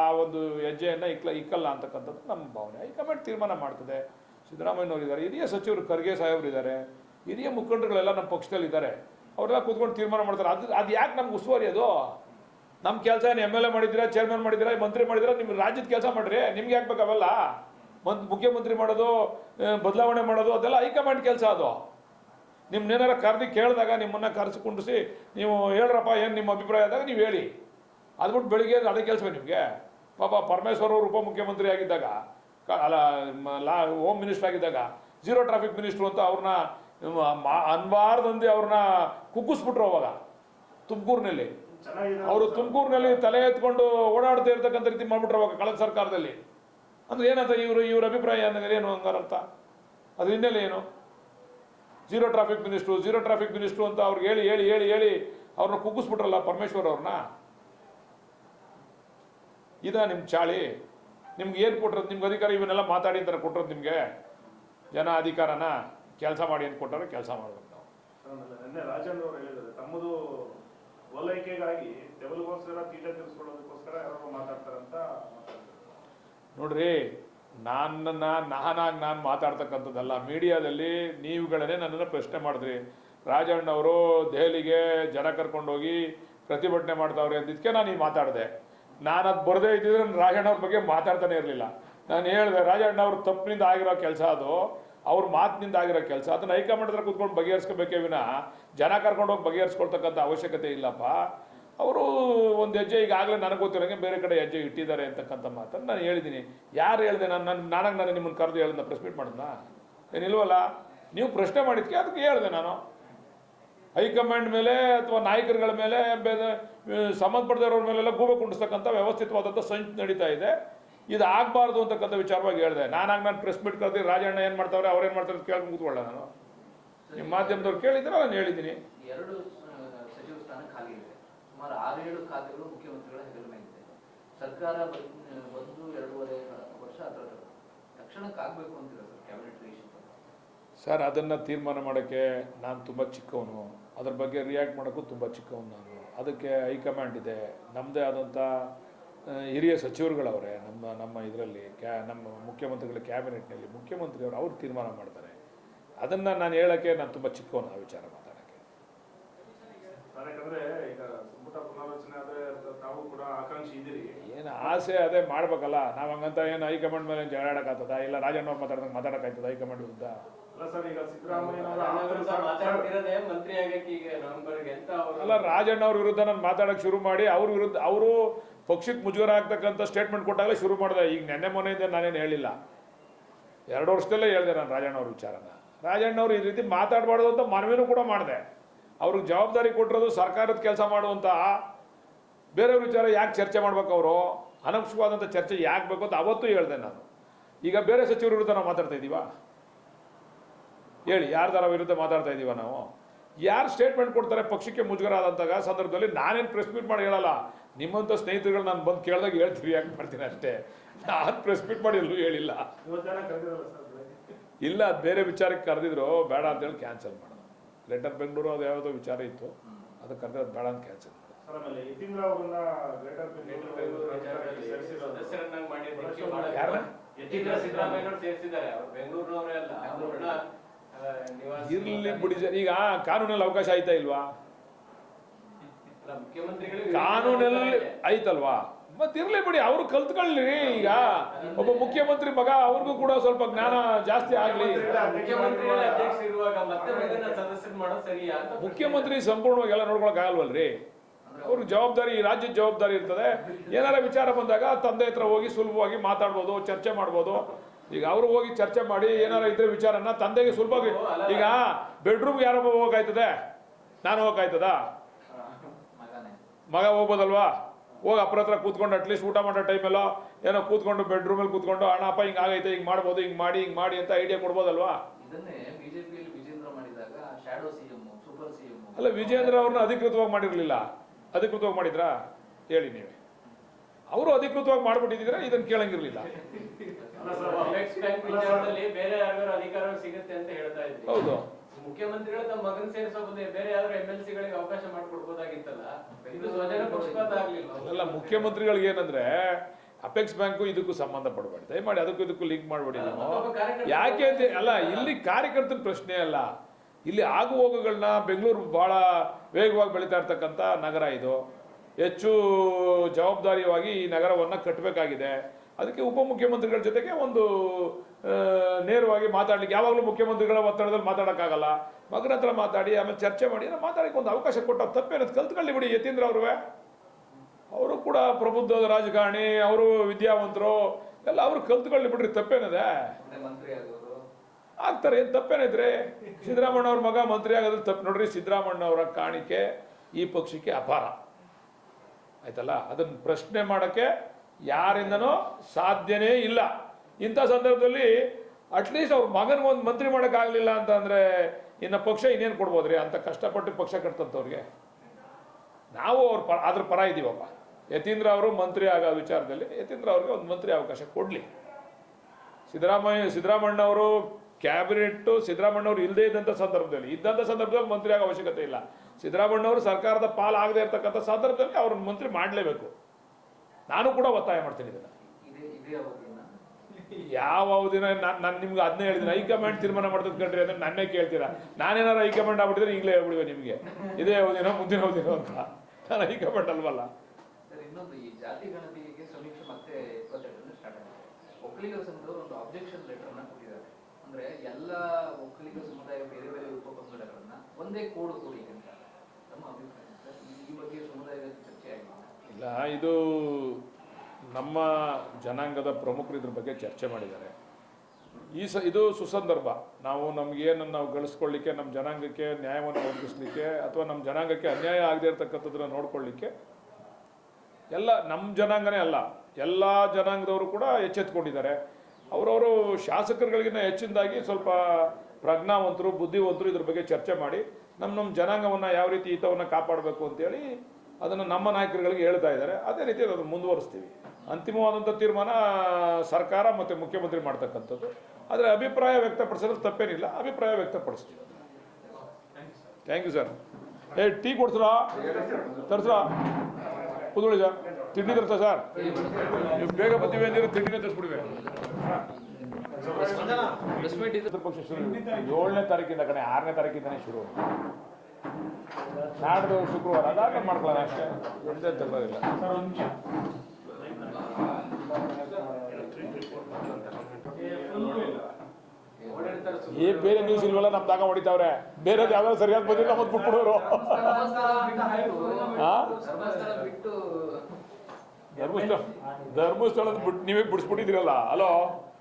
ಆ ಒಂದು ಹೆಜ್ಜೆಯನ್ನು ಇಕ್ಕಲ ಇಕ್ಕಲ್ಲ ಅಂತಕ್ಕಂಥದ್ದು ನಮ್ಮ ಭಾವನೆ. ಹೈಕಮಾಂಡ್ ತೀರ್ಮಾನ ಮಾಡ್ತದೆ. ಸಿದ್ದರಾಮಯ್ಯನವರು ಇದ್ದಾರೆ ಹಿರಿಯ ಸಚಿವರು ಖರ್ಗೆ ಸಾಹೇಬರು ಇದ್ದಾರೆ ಹಿರಿಯ ಮುಖಂಡರುಗಳೆಲ್ಲ ನಮ್ಮ ಪಕ್ಷದಲ್ಲಿ ಇದ್ದಾರೆ ಅವರೆಲ್ಲ ಕೂತ್ಕೊಂಡು ತೀರ್ಮಾನ ಮಾಡ್ತಾರೆ. ಅದು ಅದು ಯಾಕೆ ನಮ್ಗೆ ಉಸ್ತುವಾರಿ ಅದು? ನಮ್ಮ ಕೆಲಸ ಏನು ಎಂ ಎಲ್ ಎ ಮಾಡಿದ್ದೀರಾ ಚೇರ್ಮನ್ ಮಾಡಿದ್ದೀರಾ, ಮಂತ್ರಿ ಮಾಡಿದ್ದೀರಾ ನಿಮ್ಮ ರಾಜ್ಯದ ಕೆಲಸ ಮಾಡಿರಿ. ನಿಮ್ಗೆ ಯಾಕೆ ಬೇಕಾಗಲ್ಲ? ಮಂತ್ ಮುಖ್ಯಮಂತ್ರಿ ಮಾಡೋದು ಬದಲಾವಣೆ ಮಾಡೋದು, ಅದೆಲ್ಲ ಹೈಕಮಾಂಡ್ ಕೆಲಸ ಅದು. ನಿಮ್ಮನ್ನೇನಾರ ಕರೆದು ಕೇಳಿದಾಗ ನಿಮ್ಮನ್ನ ಕರೆಸಿಕೊಂಡಿಸಿ ನೀವು ಹೇಳ್ರಪ್ಪ ಏನು ನಿಮ್ಮ ಅಭಿಪ್ರಾಯ ಆದಾಗ ನೀವು ಹೇಳಿ. ಅದು ಬಿಟ್ಟು ಬೆಳಿಗ್ಗೆ ಅದೇ ಕೆಲಸವೇ ನಿಮಗೆ. ಪಾಪ ಪರಮೇಶ್ವರ್ ಅವರು ಉಪಮುಖ್ಯಮಂತ್ರಿ ಆಗಿದ್ದಾಗ ಅಲ್ಲ ಲಾ ಹೋಮ್ ಮಿನಿಸ್ಟರ್ ಆಗಿದ್ದಾಗ ಜೀರೋ ಟ್ರಾಫಿಕ್ ಮಿನಿಸ್ಟ್ರು ಅಂತ ಅವ್ರನ್ನ ಅನ್ಬಾರ್ದಂದು ಅವ್ರನ್ನ ಕುಗ್ಗಿಸ್ಬಿಟ್ರು ಅವಾಗ ತುಮಕೂರಿನಲ್ಲಿ. ಅವರು ತುಮಕೂರಿನಲ್ಲಿ ತಲೆ ಎತ್ಕೊಂಡು ಓಡಾಡ್ತಾ ಇರ್ತಕ್ಕಂಥ ರೀತಿ ಮಾಡಿಬಿಟ್ರು ಅವಾಗ ಕಳೆದ ಸರ್ಕಾರದಲ್ಲಿ. ಅಂದ್ರೆ ಏನಂತ ಇವರು ಇವ್ರ ಅಭಿಪ್ರಾಯ ಅಂದ್ರೆ ಏನು ಅಂತ ಅದ್ರ ಹಿನ್ನೆಲೆ ಏನು? Zero traffic minister zero traffic minister ಅಂತ ಅವ್ರಿಗೆ ಹೇಳಿ ಹೇಳಿ ಹೇಳಿ ಹೇಳಿ ಅವ್ರನ್ನ ಕುಗ್ಗಿಸ್ಬಿಟ್ರಲ್ಲ ಪರಮೇಶ್ವರ್ ಅವ್ರನ್ನ? ಇದ ನಿಮ್ಮ ಚಾಳಿ? ನಿಮ್ಗೆ ಏನು ಕೊಟ್ಟರು ನಿಮ್ಗೆ ಅಧಿಕಾರ ಇವನ್ನೆಲ್ಲ ಮಾತಾಡಿ ಅಂತಾರೆ ಕೊಟ್ಟರು ನಿಮಗೆ? ಜನ ಅಧಿಕಾರನ ಕೆಲಸ ಮಾಡಿ ಅಂತ ಕೊಟ್ಟರೆ ಕೆಲಸ ಮಾಡಬೇಕು ನಾವು. ನಿನ್ನೆ ಅವರು ಹೇಳಿದ್ದಾರೆ ತಮ್ಮದು ಓಲೈಕೆಗಾಗಿ ತೆವಲಿಗೋಸ್ಕರ ತೀಟ ತೀರಿಸ್ಕೊಳ್ಳೋದಕ್ಕೋಸ್ಕರ ಯಾರು ಮಾತಾಡ್ತಾರಂತ ಮಾತಾಡ್ತಾರೆ. ನೋಡ್ರಿ ನನ್ನನ್ನು ನಾನಾಗಿ ನಾನು ಮಾತಾಡ್ತಕ್ಕಂಥದ್ದಲ್ಲ ಮೀಡಿಯಾದಲ್ಲಿ ನೀವುಗಳನ್ನೇ ನನ್ನನ್ನು ಪ್ರಶ್ನೆ ಮಾಡಿದ್ರಿ. ರಾಜಣ್ಣವರು ದೆಹಲಿಗೆ ಜನ ಕರ್ಕೊಂಡೋಗಿ ಪ್ರತಿಭಟನೆ ಮಾಡ್ತಾವ್ರೆ ಅಂದಿದ್ದಕ್ಕೆ ನಾನು ಈ ಮಾತಾಡಿದೆ. ನಾನು ಅದು ಬರದೇ ಇದ್ದಿದ್ರೆ ರಾಜಣ್ಣ ಅವ್ರ ಬಗ್ಗೆ ಮಾತಾಡ್ತಾನೆ ಇರಲಿಲ್ಲ. ನಾನು ಹೇಳಿದೆ, ರಾಜಣ್ಣ ಅವ್ರ ತಪ್ಪಿನಿಂದ ಆಗಿರೋ ಕೆಲಸ ಅದು. ಅವ್ರ ಮಾತಿನಿಂದ ಆಗಿರೋ ಕೆಲಸ. ಅದನ್ನ ಹೈಕಮಾಂಡ್ ಹತ್ರ ಕೂತ್ಕೊಂಡು ಬಗೆಹರಿಸ್ಕೋಬೇಕೇ ವಿನ. ಜನ ಕರ್ಕೊಂಡೋಗಿ ಬಗೆಹರಿಸ್ಕೊಳ್ತಕ್ಕಂಥ ಅವಶ್ಯಕತೆ ಇಲ್ಲಪ್ಪ. ಅವರು ಒಂದು ಹೆಜ್ಜೆ ಈಗಾಗಲೇ ನನಗೆ ಗೊತ್ತಿರೋಂಗೆ ಬೇರೆ ಕಡೆ ಹೆಜ್ಜೆ ಇಟ್ಟಿದ್ದಾರೆ ಅಂತಕ್ಕಂಥ ಮಾತನ್ನು ನಾನು ಹೇಳಿದ್ದೀನಿ ಯಾರು ಹೇಳಿದೆ? ನಾನು ನನ್ನ ನಾನಾಗ ನಾನು ನಿಮ್ಮನ್ನು ಕರೆದು ಹೇಳಿದ್ನ ಪ್ರೆಸ್ ಮೀಟ್ ಏನಿಲ್ವಲ್ಲ ನೀವು ಪ್ರಶ್ನೆ ಮಾಡಿದ್ಕೆ ಅದಕ್ಕೆ ಹೇಳಿದೆ ನಾನು. ಹೈಕಮಾಂಡ್ ಮೇಲೆ ಅಥವಾ ನಾಯಕರುಗಳ ಮೇಲೆ ಸಂಬಂಧಪಟ್ಟದವ್ರ ಮೇಲೆಲ್ಲ ಗೂಬೆ ಕುಂಡಿಸ್ತಕ್ಕಂಥ ವ್ಯವಸ್ಥಿತವಾದಂಥ ಸಂಚು ನಡೀತಾ ಇದೆ. ಇದು ಆಗಬಾರ್ದು ಅಂತಕ್ಕಂಥ ವಿಚಾರವಾಗಿ ಹೇಳಿದೆ. ನಾನಾಗ ನಾನು ಪ್ರೆಸ್ ಮೀಟ್ ಕರೆದಿ ರಾಜಣ್ಣ ಏನು ಮಾಡ್ತಾವ್ರೆ ಅವ್ರೇನು ಮಾಡ್ತಾರೆ ಅಂತ ಕೇಳಿ ಕೂತ್ಕೊಳ್ಳ ನಾನು. ನಿಮ್ಮ ಮಾಧ್ಯಮದವ್ರು ಕೇಳಿದ್ರೆ ನಾನು ಹೇಳಿದ್ದೀನಿ. ಎರಡು ಸಚಿವ ಸ್ಥಾನ ಖಾಲಿ ಇದೆ. ಸುಮಾರು ಆರೇಳು ಖಾತೆಗಳು ಮುಖ್ಯಮಂತ್ರಿಗಳ ಹೆಗಲ ಮೇಲಿದೆ ಸರ್ಕಾರ ಒಂದು ಎರಡೂವರೆ ವರ್ಷ ಅದರ ತಕ್ಷಣಕ್ಕೆ ಆಗಬೇಕು ಸರ್ ಕ್ಯಾಬಿನೆಟ್ ಸರ್ ಅದನ್ನು ತೀರ್ಮಾನ ಮಾಡೋಕ್ಕೆ ನಾನು ತುಂಬ ಚಿಕ್ಕವನು. ಅದ್ರ ಬಗ್ಗೆ ರಿಯಾಕ್ಟ್ ಮಾಡೋಕ್ಕೂ ತುಂಬ ಚಿಕ್ಕವನು ನಾನು ಅದಕ್ಕೆ ಹೈಕಮಾಂಡ್ ಇದೆ. ನಮ್ಮದೇ ಆದಂಥ ಹಿರಿಯ ಸಚಿವರುಗಳವರೇ ನಮ್ಮ ನಮ್ಮ ಇದರಲ್ಲಿ ಕ್ಯಾ ನಮ್ಮ ಮುಖ್ಯಮಂತ್ರಿಗಳ ಕ್ಯಾಬಿನೆಟ್ನಲ್ಲಿ ಮುಖ್ಯಮಂತ್ರಿಯವರು ಅವ್ರು ತೀರ್ಮಾನ ಮಾಡ್ತಾರೆ. ಅದನ್ನು ನಾನು ಹೇಳೋಕ್ಕೆ ನಾನು ತುಂಬ ಚಿಕ್ಕವನು ಆ ವಿಚಾರ ಮಾತಾಡೋಕ್ಕೆ. ಏನು ಆಸೆ ಅದೇ ಮಾಡ್ಬೇಕಲ್ಲ. ನಾವು ಹಂಗಂತ ಏನು ಹೈಕಮಾಂಡ್ ಮೇಲೆ ಜಗಳಾಡೋಕ್ಕಾಗ್ತದ ಇಲ್ಲ ರಾಜಣ್ಣವ್ರು ಮಾತಾಡ್ದಂಗೆ ಮಾತಾಡೋಕ್ಕಾಗ್ತದ ಹೈಕಮಾಂಡ್ ವಿರುದ್ಧ? ಸರ್ ಈಗ ಮಂತ್ರಿ ಆಗಕ್ಕೆ ಈಗ ನವೆಂಬರ್ಗೆ ಅಂತ ಅಲ್ಲ ರಾಜಣ್ಣ ಅವ್ರ ವಿರುದ್ಧ ನಾನು ಮಾತಾಡೋಕೆ ಶುರು ಮಾಡಿ ಅವ್ರ ವಿರುದ್ಧ ಅವರು ಪಕ್ಷಕ್ಕೆ ಮುಜುಗರ ಆಗ್ತಕ್ಕಂಥ ಸ್ಟೇಟ್ಮೆಂಟ್ ಕೊಟ್ಟಾಗಲೇ ಶುರು ಮಾಡಿದೆ. ಈಗ ನೆನ್ನೆ ಮೊನ್ನೆಯಿಂದ ನಾನೇನು ಹೇಳಿಲ್ಲ. ಎರಡು ವರ್ಷದಲ್ಲೇ ಹೇಳಿದೆ ನಾನು ರಾಜಣ್ಣ ಅವ್ರ ವಿಚಾರನ. ರಾಜಣ್ಣ ಅವ್ರು ಈ ರೀತಿ ಮಾತಾಡಬಾರ್ದು ಅಂತ ಮನವಿನೂ ಕೂಡ ಮಾಡಿದೆ. ಅವ್ರಿಗೆ ಜವಾಬ್ದಾರಿ ಕೊಟ್ಟಿರೋದು ಸರ್ಕಾರದ ಕೆಲಸ ಮಾಡುವಂಥ ಬೇರೆಯವ್ರ ವಿಚಾರ ಯಾಕೆ ಚರ್ಚೆ ಮಾಡ್ಬೇಕು ಅವರು? ಅನಕ್ಷವಾದಂಥ ಚರ್ಚೆ ಯಾಕೆ ಬೇಕು ಅಂತ ಅವತ್ತು ಹೇಳಿದೆ ನಾನು. ಈಗ ಬೇರೆ ಸಚಿವರ ವಿರುದ್ಧ ನಾವು ಮಾತಾಡ್ತಾ ಇದ್ದೀವಾ ಹೇಳಿ ಯಾರ್ದಾರ ವಿರುದ್ಧ ಮಾತಾಡ್ತಾ ಇದ್ದೀವ ನಾವು? ಯಾರು ಸ್ಟೇಟ್ಮೆಂಟ್ ಕೊಡ್ತಾರೆ ಪಕ್ಷಕ್ಕೆ ಮುಜುಗರ ಆದಂತಾಗ ಸಂದರ್ಭದಲ್ಲಿ ನಾನೇನು ಪ್ರೆಸ್ ಮೀಟ್ ಮಾಡಿ ಹೇಳಲ್ಲ. ನಿಮ್ಮಂಥ ಸ್ನೇಹಿತರುಗಳು ನಾನು ಬಂದು ಕೇಳಿದಾಗ ಹೇಳ್ತೀವಿ ಯಾಕೆ ಮಾಡ್ತೀನಿ ಅಷ್ಟೇ. ನಾನು ಪ್ರೆಸ್ ಮೀಟ್ ಮಾಡಿ ಎಲ್ಲೂ ಹೇಳಿಲ್ಲ. ಇಲ್ಲ ಅದು ಬೇರೆ ವಿಚಾರಕ್ಕೆ ಕರೆದಿದ್ರು ಬೇಡ ಅಂತೇಳಿ ಕ್ಯಾನ್ಸಲ್ ಮಾಡೋದು. ಲೆಟರ್ ಬೆಂಗಳೂರು ಅದು ಯಾವುದೋ ವಿಚಾರ ಇತ್ತು. ಅದು ಕರೆದ್ರೆ ಬೇಡ ಅಂತ ಕ್ಯಾನ್ಸಲ್ ಮಾಡೋದು. ಯಾರನ್ನ? ಇರ್ಲಿ ಬಿಡಿ ಸರ್ ಈಗ ಕಾನೂನಲ್ಲಿ ಅವಕಾಶ ಆಯ್ತಾ ಇಲ್ವಾ? ಕಾನೂನಲ್ಲಿ ಆಯ್ತಲ್ವಾ? ಮತ್ತೆ ಇರ್ಲಿ ಬಿಡಿ ಅವ್ರು ಕಲ್ತ್ಕೊಳ್ಳಿ ಈಗ. ಒಬ್ಬ ಮುಖ್ಯಮಂತ್ರಿ ಮಗ ಅವ್ರಿಗೂ ಕೂಡ ಸ್ವಲ್ಪ ಜ್ಞಾನ ಜಾಸ್ತಿ ಆಗ್ಲಿ. ಮುಖ್ಯಮಂತ್ರಿ ಸಂಪೂರ್ಣವಾಗಿ ಎಲ್ಲ ನೋಡ್ಕೊಳಕ್ ಆಗಲ್ವಲ್ರಿ? ಅವ್ರಿಗೆ ಜವಾಬ್ದಾರಿ ರಾಜ್ಯದ ಜವಾಬ್ದಾರಿ ಇರ್ತದೆ. ಏನಾರ ವಿಚಾರ ಬಂದಾಗ ತಂದೆ ಹತ್ರ ಹೋಗಿ ಸುಲಭವಾಗಿ ಮಾತಾಡ್ಬೋದು ಚರ್ಚೆ ಮಾಡ್ಬೋದು. ಈಗ ಅವರು ಹೋಗಿ ಚರ್ಚೆ ಮಾಡಿ ಏನಾರ ಇದ್ರೆ ವಿಚಾರನ ತಂದೆಗೆ ಸುಲಭವಾಗಿ. ಈಗ ಬೆಡ್ರೂಮ್ಗೆ ಯಾರೊಬ್ಬ ಹೋಗಾಯ್ತದೆ? ನಾನು ಹೋಗಾಯ್ತದ? ಮಗ ಹೋಗ್ಬೋದಲ್ವಾ? ಹೋಗಿ ಅಪ್ಪರ ಹತ್ರ ಕೂತ್ಕೊಂಡು ಅಟ್ಲೀಸ್ಟ್ ಊಟ ಮಾಡೋ ಟೈಮಲ್ಲೋ ಏನೋ ಕೂತ್ಕೊಂಡು ಬೆಡ್ರೂಮಲ್ಲಿ ಕೂತ್ಕೊಂಡು ಅಣ್ಣಪ್ಪ ಹಿಂಗೆ ಆಗೈತೆ ಹಿಂಗೆ ಮಾಡ್ಬೋದು ಹಿಂಗೆ ಮಾಡಿ ಹಿಂಗೆ ಮಾಡಿ ಅಂತ ಐಡಿಯಾ ಕೊಡ್ಬೋದಲ್ವಾ? ಅಲ್ಲ ವಿಜೇಂದ್ರ ಅವ್ರನ್ನ ಅಧಿಕೃತವಾಗಿ ಮಾಡಿರಲಿಲ್ಲ. ಅಧಿಕೃತವಾಗಿ ಮಾಡಿದ್ರಾ? ಹೇಳಿ ನೀವೇ. ಅವರು ಅಧಿಕೃತವಾಗಿ ಮಾಡ್ಬಿಟ್ಟಿದ್ರೆ ಇದನ್ನ ಕೇಳಂಗಿರ್ಲಿಲ್ಲ. ಅಲ್ಲ ಸರ್ Apex Bank ವಿಚಾರದಲ್ಲಿ ಬೇರೆ ಯಾರಿಗಾರು ಅಧಿಕಾರ ಸಿಗುತ್ತೆ ಅಂತ ಹೇಳ್ತಾ ಇದ್ರಿ. ಹೌದು. ಮುಖ್ಯಮಂತ್ರಿಗಳು ತಮ್ಮ ಮಗನ್ ಸೇರಿಸೋ ಬದಲು ಬೇರೆ ಯಾರು ಎಂ ಎಲ್ ಸಿಗಳಿಗೆ ಅವಕಾಶ ಮಾಡಿಕೊಡ್ಬೋದಾಗಿತ್ತಲ್ಲ? ಇದು ಸ್ವಜನ ಪಕ್ಷಪಾತ ಆಗ್ಲಿಲ್ಲ ಅಲ್ಲ ಮುಖ್ಯಮಂತ್ರಿಗಳಿಗೆ ಏನಂದ್ರೆ ಅಪೆಕ್ಸ್ ಬ್ಯಾಂಕು ಇದಕ್ಕೂ ಸಂಬಂಧ ಪಡಬೇಡಿ. ದಯಮಾಡಿ ಅದಕ್ಕೂ ಇದಕ್ಕೂ ಲಿಂಕ್ ಮಾಡಬೇಡಿ ನೀವು. ಯಾಕೆ ಅಂತ ಅಲ್ಲ ಇಲ್ಲಿ ಕಾರ್ಯಕರ್ತನ ಪ್ರಶ್ನೆ ಅಲ್ಲ. ಇಲ್ಲಿ ಆಗು ಹೋಗುಗಳನ್ನ ಬೆಂಗಳೂರು ಬಹಳ ವೇಗವಾಗಿ ಬೆಳೀತಾ ಇರ್ತಕ್ಕಂಥ ನಗರ ಇದು. ಹೆಚ್ಚು ಜವಾಬ್ದಾರಿಯಾಗಿ ಈ ನಗರವನ್ನು ಕಟ್ಟಬೇಕಾಗಿದೆ. ಅದಕ್ಕೆ ಉಪಮುಖ್ಯಮಂತ್ರಿಗಳ ಜೊತೆಗೆ ಒಂದು ನೇರವಾಗಿ ಮಾತಾಡಲಿಕ್ಕೆ ಯಾವಾಗಲೂ ಮುಖ್ಯಮಂತ್ರಿಗಳ ಒತ್ತಡದಲ್ಲಿ ಮಾತಾಡೋಕ್ಕಾಗಲ್ಲ. ಮಗನ ಹತ್ರ ಮಾತಾಡಿ ಆಮೇಲೆ ಚರ್ಚೆ ಮಾಡಿ ಮಾತಾಡಕ್ಕೆ ಒಂದು ಅವಕಾಶ ಕೊಟ್ಟ ತಪ್ಪೇನದು ಕಲ್ತ್ಕೊಳ್ಳಿ ಬಿಡಿ ಯತೀಂದ್ರ ಅವ್ರವೇ. ಅವರು ಕೂಡ ಪ್ರಬುದ್ಧ ರಾಜಕಾರಣಿ ಅವರು ವಿದ್ಯಾವಂತರು ಎಲ್ಲ ಅವರು ಕಲ್ತ್ಕೊಳ್ಳಿ ಬಿಡ್ರಿ ತಪ್ಪೇನಿದೆ? ಆಗ್ತಾರೆ ಏನು ತಪ್ಪೇನಿದ್ರೆ ಸಿದ್ದರಾಮಣ್ಣ ಅವ್ರ ಮಗ ಮಂತ್ರಿ ಆಗೋದ್ರೆ ತಪ್ಪು. ನೋಡ್ರಿ ಸಿದ್ದರಾಮಣ್ಣ ಅವರ ಕಾಣಿಕೆ ಈ ಪಕ್ಷಕ್ಕೆ ಅಪಾರ. ಆಯ್ತಲ್ಲ? ಅದನ್ನು ಪ್ರಶ್ನೆ ಮಾಡೋಕ್ಕೆ ಯಾರಿಂದನೂ ಸಾಧ್ಯನೇ ಇಲ್ಲ. ಇಂಥ ಸಂದರ್ಭದಲ್ಲಿ ಅಟ್ಲೀಸ್ಟ್ ಅವ್ರ ಮಗನಿಗೊಂದು ಮಂತ್ರಿ ಮಾಡೋಕ್ಕಾಗಲಿಲ್ಲ ಅಂತಂದರೆ ಇನ್ನು ಪಕ್ಷ ಇನ್ನೇನು ಕೊಡ್ಬೋದ್ರಿ? ಅಂತ ಕಷ್ಟಪಟ್ಟು ಪಕ್ಷ ಕಟ್ತಂಥವ್ರಿಗೆ ನಾವು ಅವ್ರ ಪರ ಅದ್ರ ಪರ ಇದ್ದೀವಪ್ಪ. ಯತೀಂದ್ರ ಅವರು ಮಂತ್ರಿ ಆಗೋ ವಿಚಾರದಲ್ಲಿ ಯತೀಂದ್ರ ಅವ್ರಿಗೆ ಒಂದು ಮಂತ್ರಿ ಅವಕಾಶ ಕೊಡಲಿ. ಸಿದ್ದರಾಮಯ್ಯ ಅವರು ಕ್ಯಾಬಿನೆಟ್ಟು ಸಿದ್ದರಾಮಣ್ಣ ಅವರು ಇಲ್ಲದೇ ಇದ್ದಂಥ ಸಂದರ್ಭದಲ್ಲಿ ಇದ್ದಂಥ ಸಂದರ್ಭದಲ್ಲಿ ಮಂತ್ರಿ ಆಗೋ ಅವಶ್ಯಕತೆ ಇಲ್ಲ. ಸಿದ್ದರಾಮಣ್ಣವರು ಸರ್ಕಾರದ ಪಾಲ್ ಆಗದೆ ಇರತಕ್ಕಂಥ ಸಂದರ್ಭದಲ್ಲಿ ಅವ್ರನ್ನ ಮಂತ್ರಿ ಮಾಡಲೇಬೇಕು. ನಾನು ಕೂಡ ಒತ್ತಾಯ ಮಾಡ್ತೀನಿ ಇದನ್ನು. ಇದೇ ಇದೇ ಯಾವ ಅವಧಿನ? ನಾನು ನಿಮ್ಗೆ ಅದನ್ನೇ ಹೇಳ್ತೀನಿ ಹೈಕಮಾಂಡ್ ತೀರ್ಮಾನ ಮಾಡ್ತದ ಕಂಡ್ರಿ ಅಂದ್ರೆ ನನ್ನೇ ಕೇಳ್ತೀರಾ? ನಾನೇನಾರು ಹೈಕಮಾಂಡ್ ಆಗ್ಬಿಟ್ಟಿದ್ರೆ ಈಗಲೇ ಹೇಳ್ಬಿಡುವೆ ನಿಮಗೆ. ಇದೇ ಅವಧಿನ ಮುಂದಿನ ಅವಧಿನ ಅಂತ. ನಾನು ಹೈಕಮಾಂಡ್ ಅಲ್ವಲ್ಲ. ಸರ್ ಇನ್ನೊಂದು ಈ ಜಾತಿ ಗಣತಿಗೆ ಸಮೀಕ್ಷೆ ಮತ್ತೆ ಇಪ್ಪತ್ತೆರಡರಿಂದ ಸ್ಟಾರ್ಟ್ ಆಗಿದೆ ಒಕ್ಕಲಿಗರ ಸಂಘದವರು ಒಂದು ಅಬ್ಜೆಕ್ಷನ್ ಲೆಟರ್ ಅನ್ನ ಕೊಟ್ಟಿದ್ದಾರೆ. ಅಂದ್ರೆ ಎಲ್ಲ ಒಕ್ಕಲಿಗ ಸಮುದಾಯ ಬೇರೆ ಬೇರೆ ಉಪಪಂಗಡಗಳನ್ನ ಒಂದೇ ಕೋಡ್ ಕೊಡಿ ಇಲ್ಲ, ಇದು ನಮ್ಮ ಜನಾಂಗದ ಪ್ರಮುಖರು ಇದ್ರ ಬಗ್ಗೆ ಚರ್ಚೆ ಮಾಡಿದ್ದಾರೆ. ಈ ಸ, ಇದು ಸುಸಂದರ್ಭ. ನಾವು ನಮಗೇನನ್ನು ನಾವು ಗಳಿಸ್ಕೊಳ್ಳಿಕ್ಕೆ, ನಮ್ಮ ಜನಾಂಗಕ್ಕೆ ನ್ಯಾಯವನ್ನು ಒದಗಿಸ್ಲಿಕ್ಕೆ ಅಥವಾ ನಮ್ಮ ಜನಾಂಗಕ್ಕೆ ಅನ್ಯಾಯ ಆಗದೆ ಇರತಕ್ಕಂಥದ್ದನ್ನ ನೋಡ್ಕೊಳ್ಳಿಕ್ಕೆ ಎಲ್ಲ, ನಮ್ಮ ಜನಾಂಗನೇ ಅಲ್ಲ. ಎಲ್ಲ ಜನಾಂಗದವರು ಕೂಡ ಎಚ್ಚೆತ್ಕೊಂಡಿದ್ದಾರೆ. ಅವರವರು ಶಾಸಕರುಗಳಿಗಿಂತ ಹೆಚ್ಚಿನದಾಗಿ ಸ್ವಲ್ಪ ಪ್ರಜ್ಞಾವಂತರು, ಬುದ್ಧಿವಂತರು ಇದ್ರ ಬಗ್ಗೆ ಚರ್ಚೆ ಮಾಡಿ ನಮ್ಮ ನಮ್ಮ ಜನಾಂಗವನ್ನು ಯಾವ ರೀತಿ ಹಿತವನ್ನು ಕಾಪಾಡಬೇಕು ಅಂತೇಳಿ ಅದನ್ನು ನಮ್ಮ ನಾಯಕರುಗಳಿಗೆ ಹೇಳ್ತಾ ಇದ್ದಾರೆ. ಅದೇ ರೀತಿ ಅದನ್ನು ಮುಂದುವರಿಸ್ತೀವಿ. ಅಂತಿಮವಾದಂಥ ತೀರ್ಮಾನ ಸರ್ಕಾರ ಮತ್ತು ಮುಖ್ಯಮಂತ್ರಿ ಮಾಡ್ತಕ್ಕಂಥದ್ದು. ಆದರೆ ಅಭಿಪ್ರಾಯ ವ್ಯಕ್ತಪಡಿಸಲು ತಪ್ಪೇನಿಲ್ಲ. ಅಭಿಪ್ರಾಯ ವ್ಯಕ್ತಪಡಿಸ್ತೀವಿ. ಥ್ಯಾಂಕ್ ಯು ಸರ್ ಏ, ಟೀ ಕೊಡ್ತೀರಾ ತರಿಸ್ರಾ? ಕುದುಳಿ ಸರ್ ತಿಂಡಿ ತರ್ಸ ಸರ್ ನೀವು ಬೇಗ ಬರ್ತೀವಿ ಅಂದರೆ ತಿಂಡಿನೇ ತರಿಸ್ಬಿಡ್ವೆ ಏಳನೇ ತಾರೀಕಿಂದ ಕಣೆ, ಆರನೇ ತಾರೀಕಿಂದನೇ ಶುರು. ನಾಡ್ದು ಶುಕ್ರವಾರ, ಅದಾದ್ಮೇಲೆ ಮಾಡ್ಕೊಳ್ಳೋಣ ಅಷ್ಟೇ. ಎಂದೇ ತಗೊಳ್ಳಿಲ್ಲ ಏ, ಬೇರೆ ನ್ಯೂಸ್ ಇಲ್ವಲ್ಲ, ನಮ್ ದಾಗ ಹೊಡಿತಾವ್ರೆ. ಬೇರೆ ಯಾವ್ದಾದ್ರು ಸರಿಯಾಗಿ ಬಂದಿಲ್ಲ ಮತ್ತೆ ಬಿಟ್ಬಿಡೋರು? ಧರ್ಮಸ್ಥಳ ಧರ್ಮಸ್ಥಳ ನೀವೇ ಬಿಡಿಸ್ಬಿಟ್ಟಿದ್ದೀರಲ್ಲ. ಹಲೋ?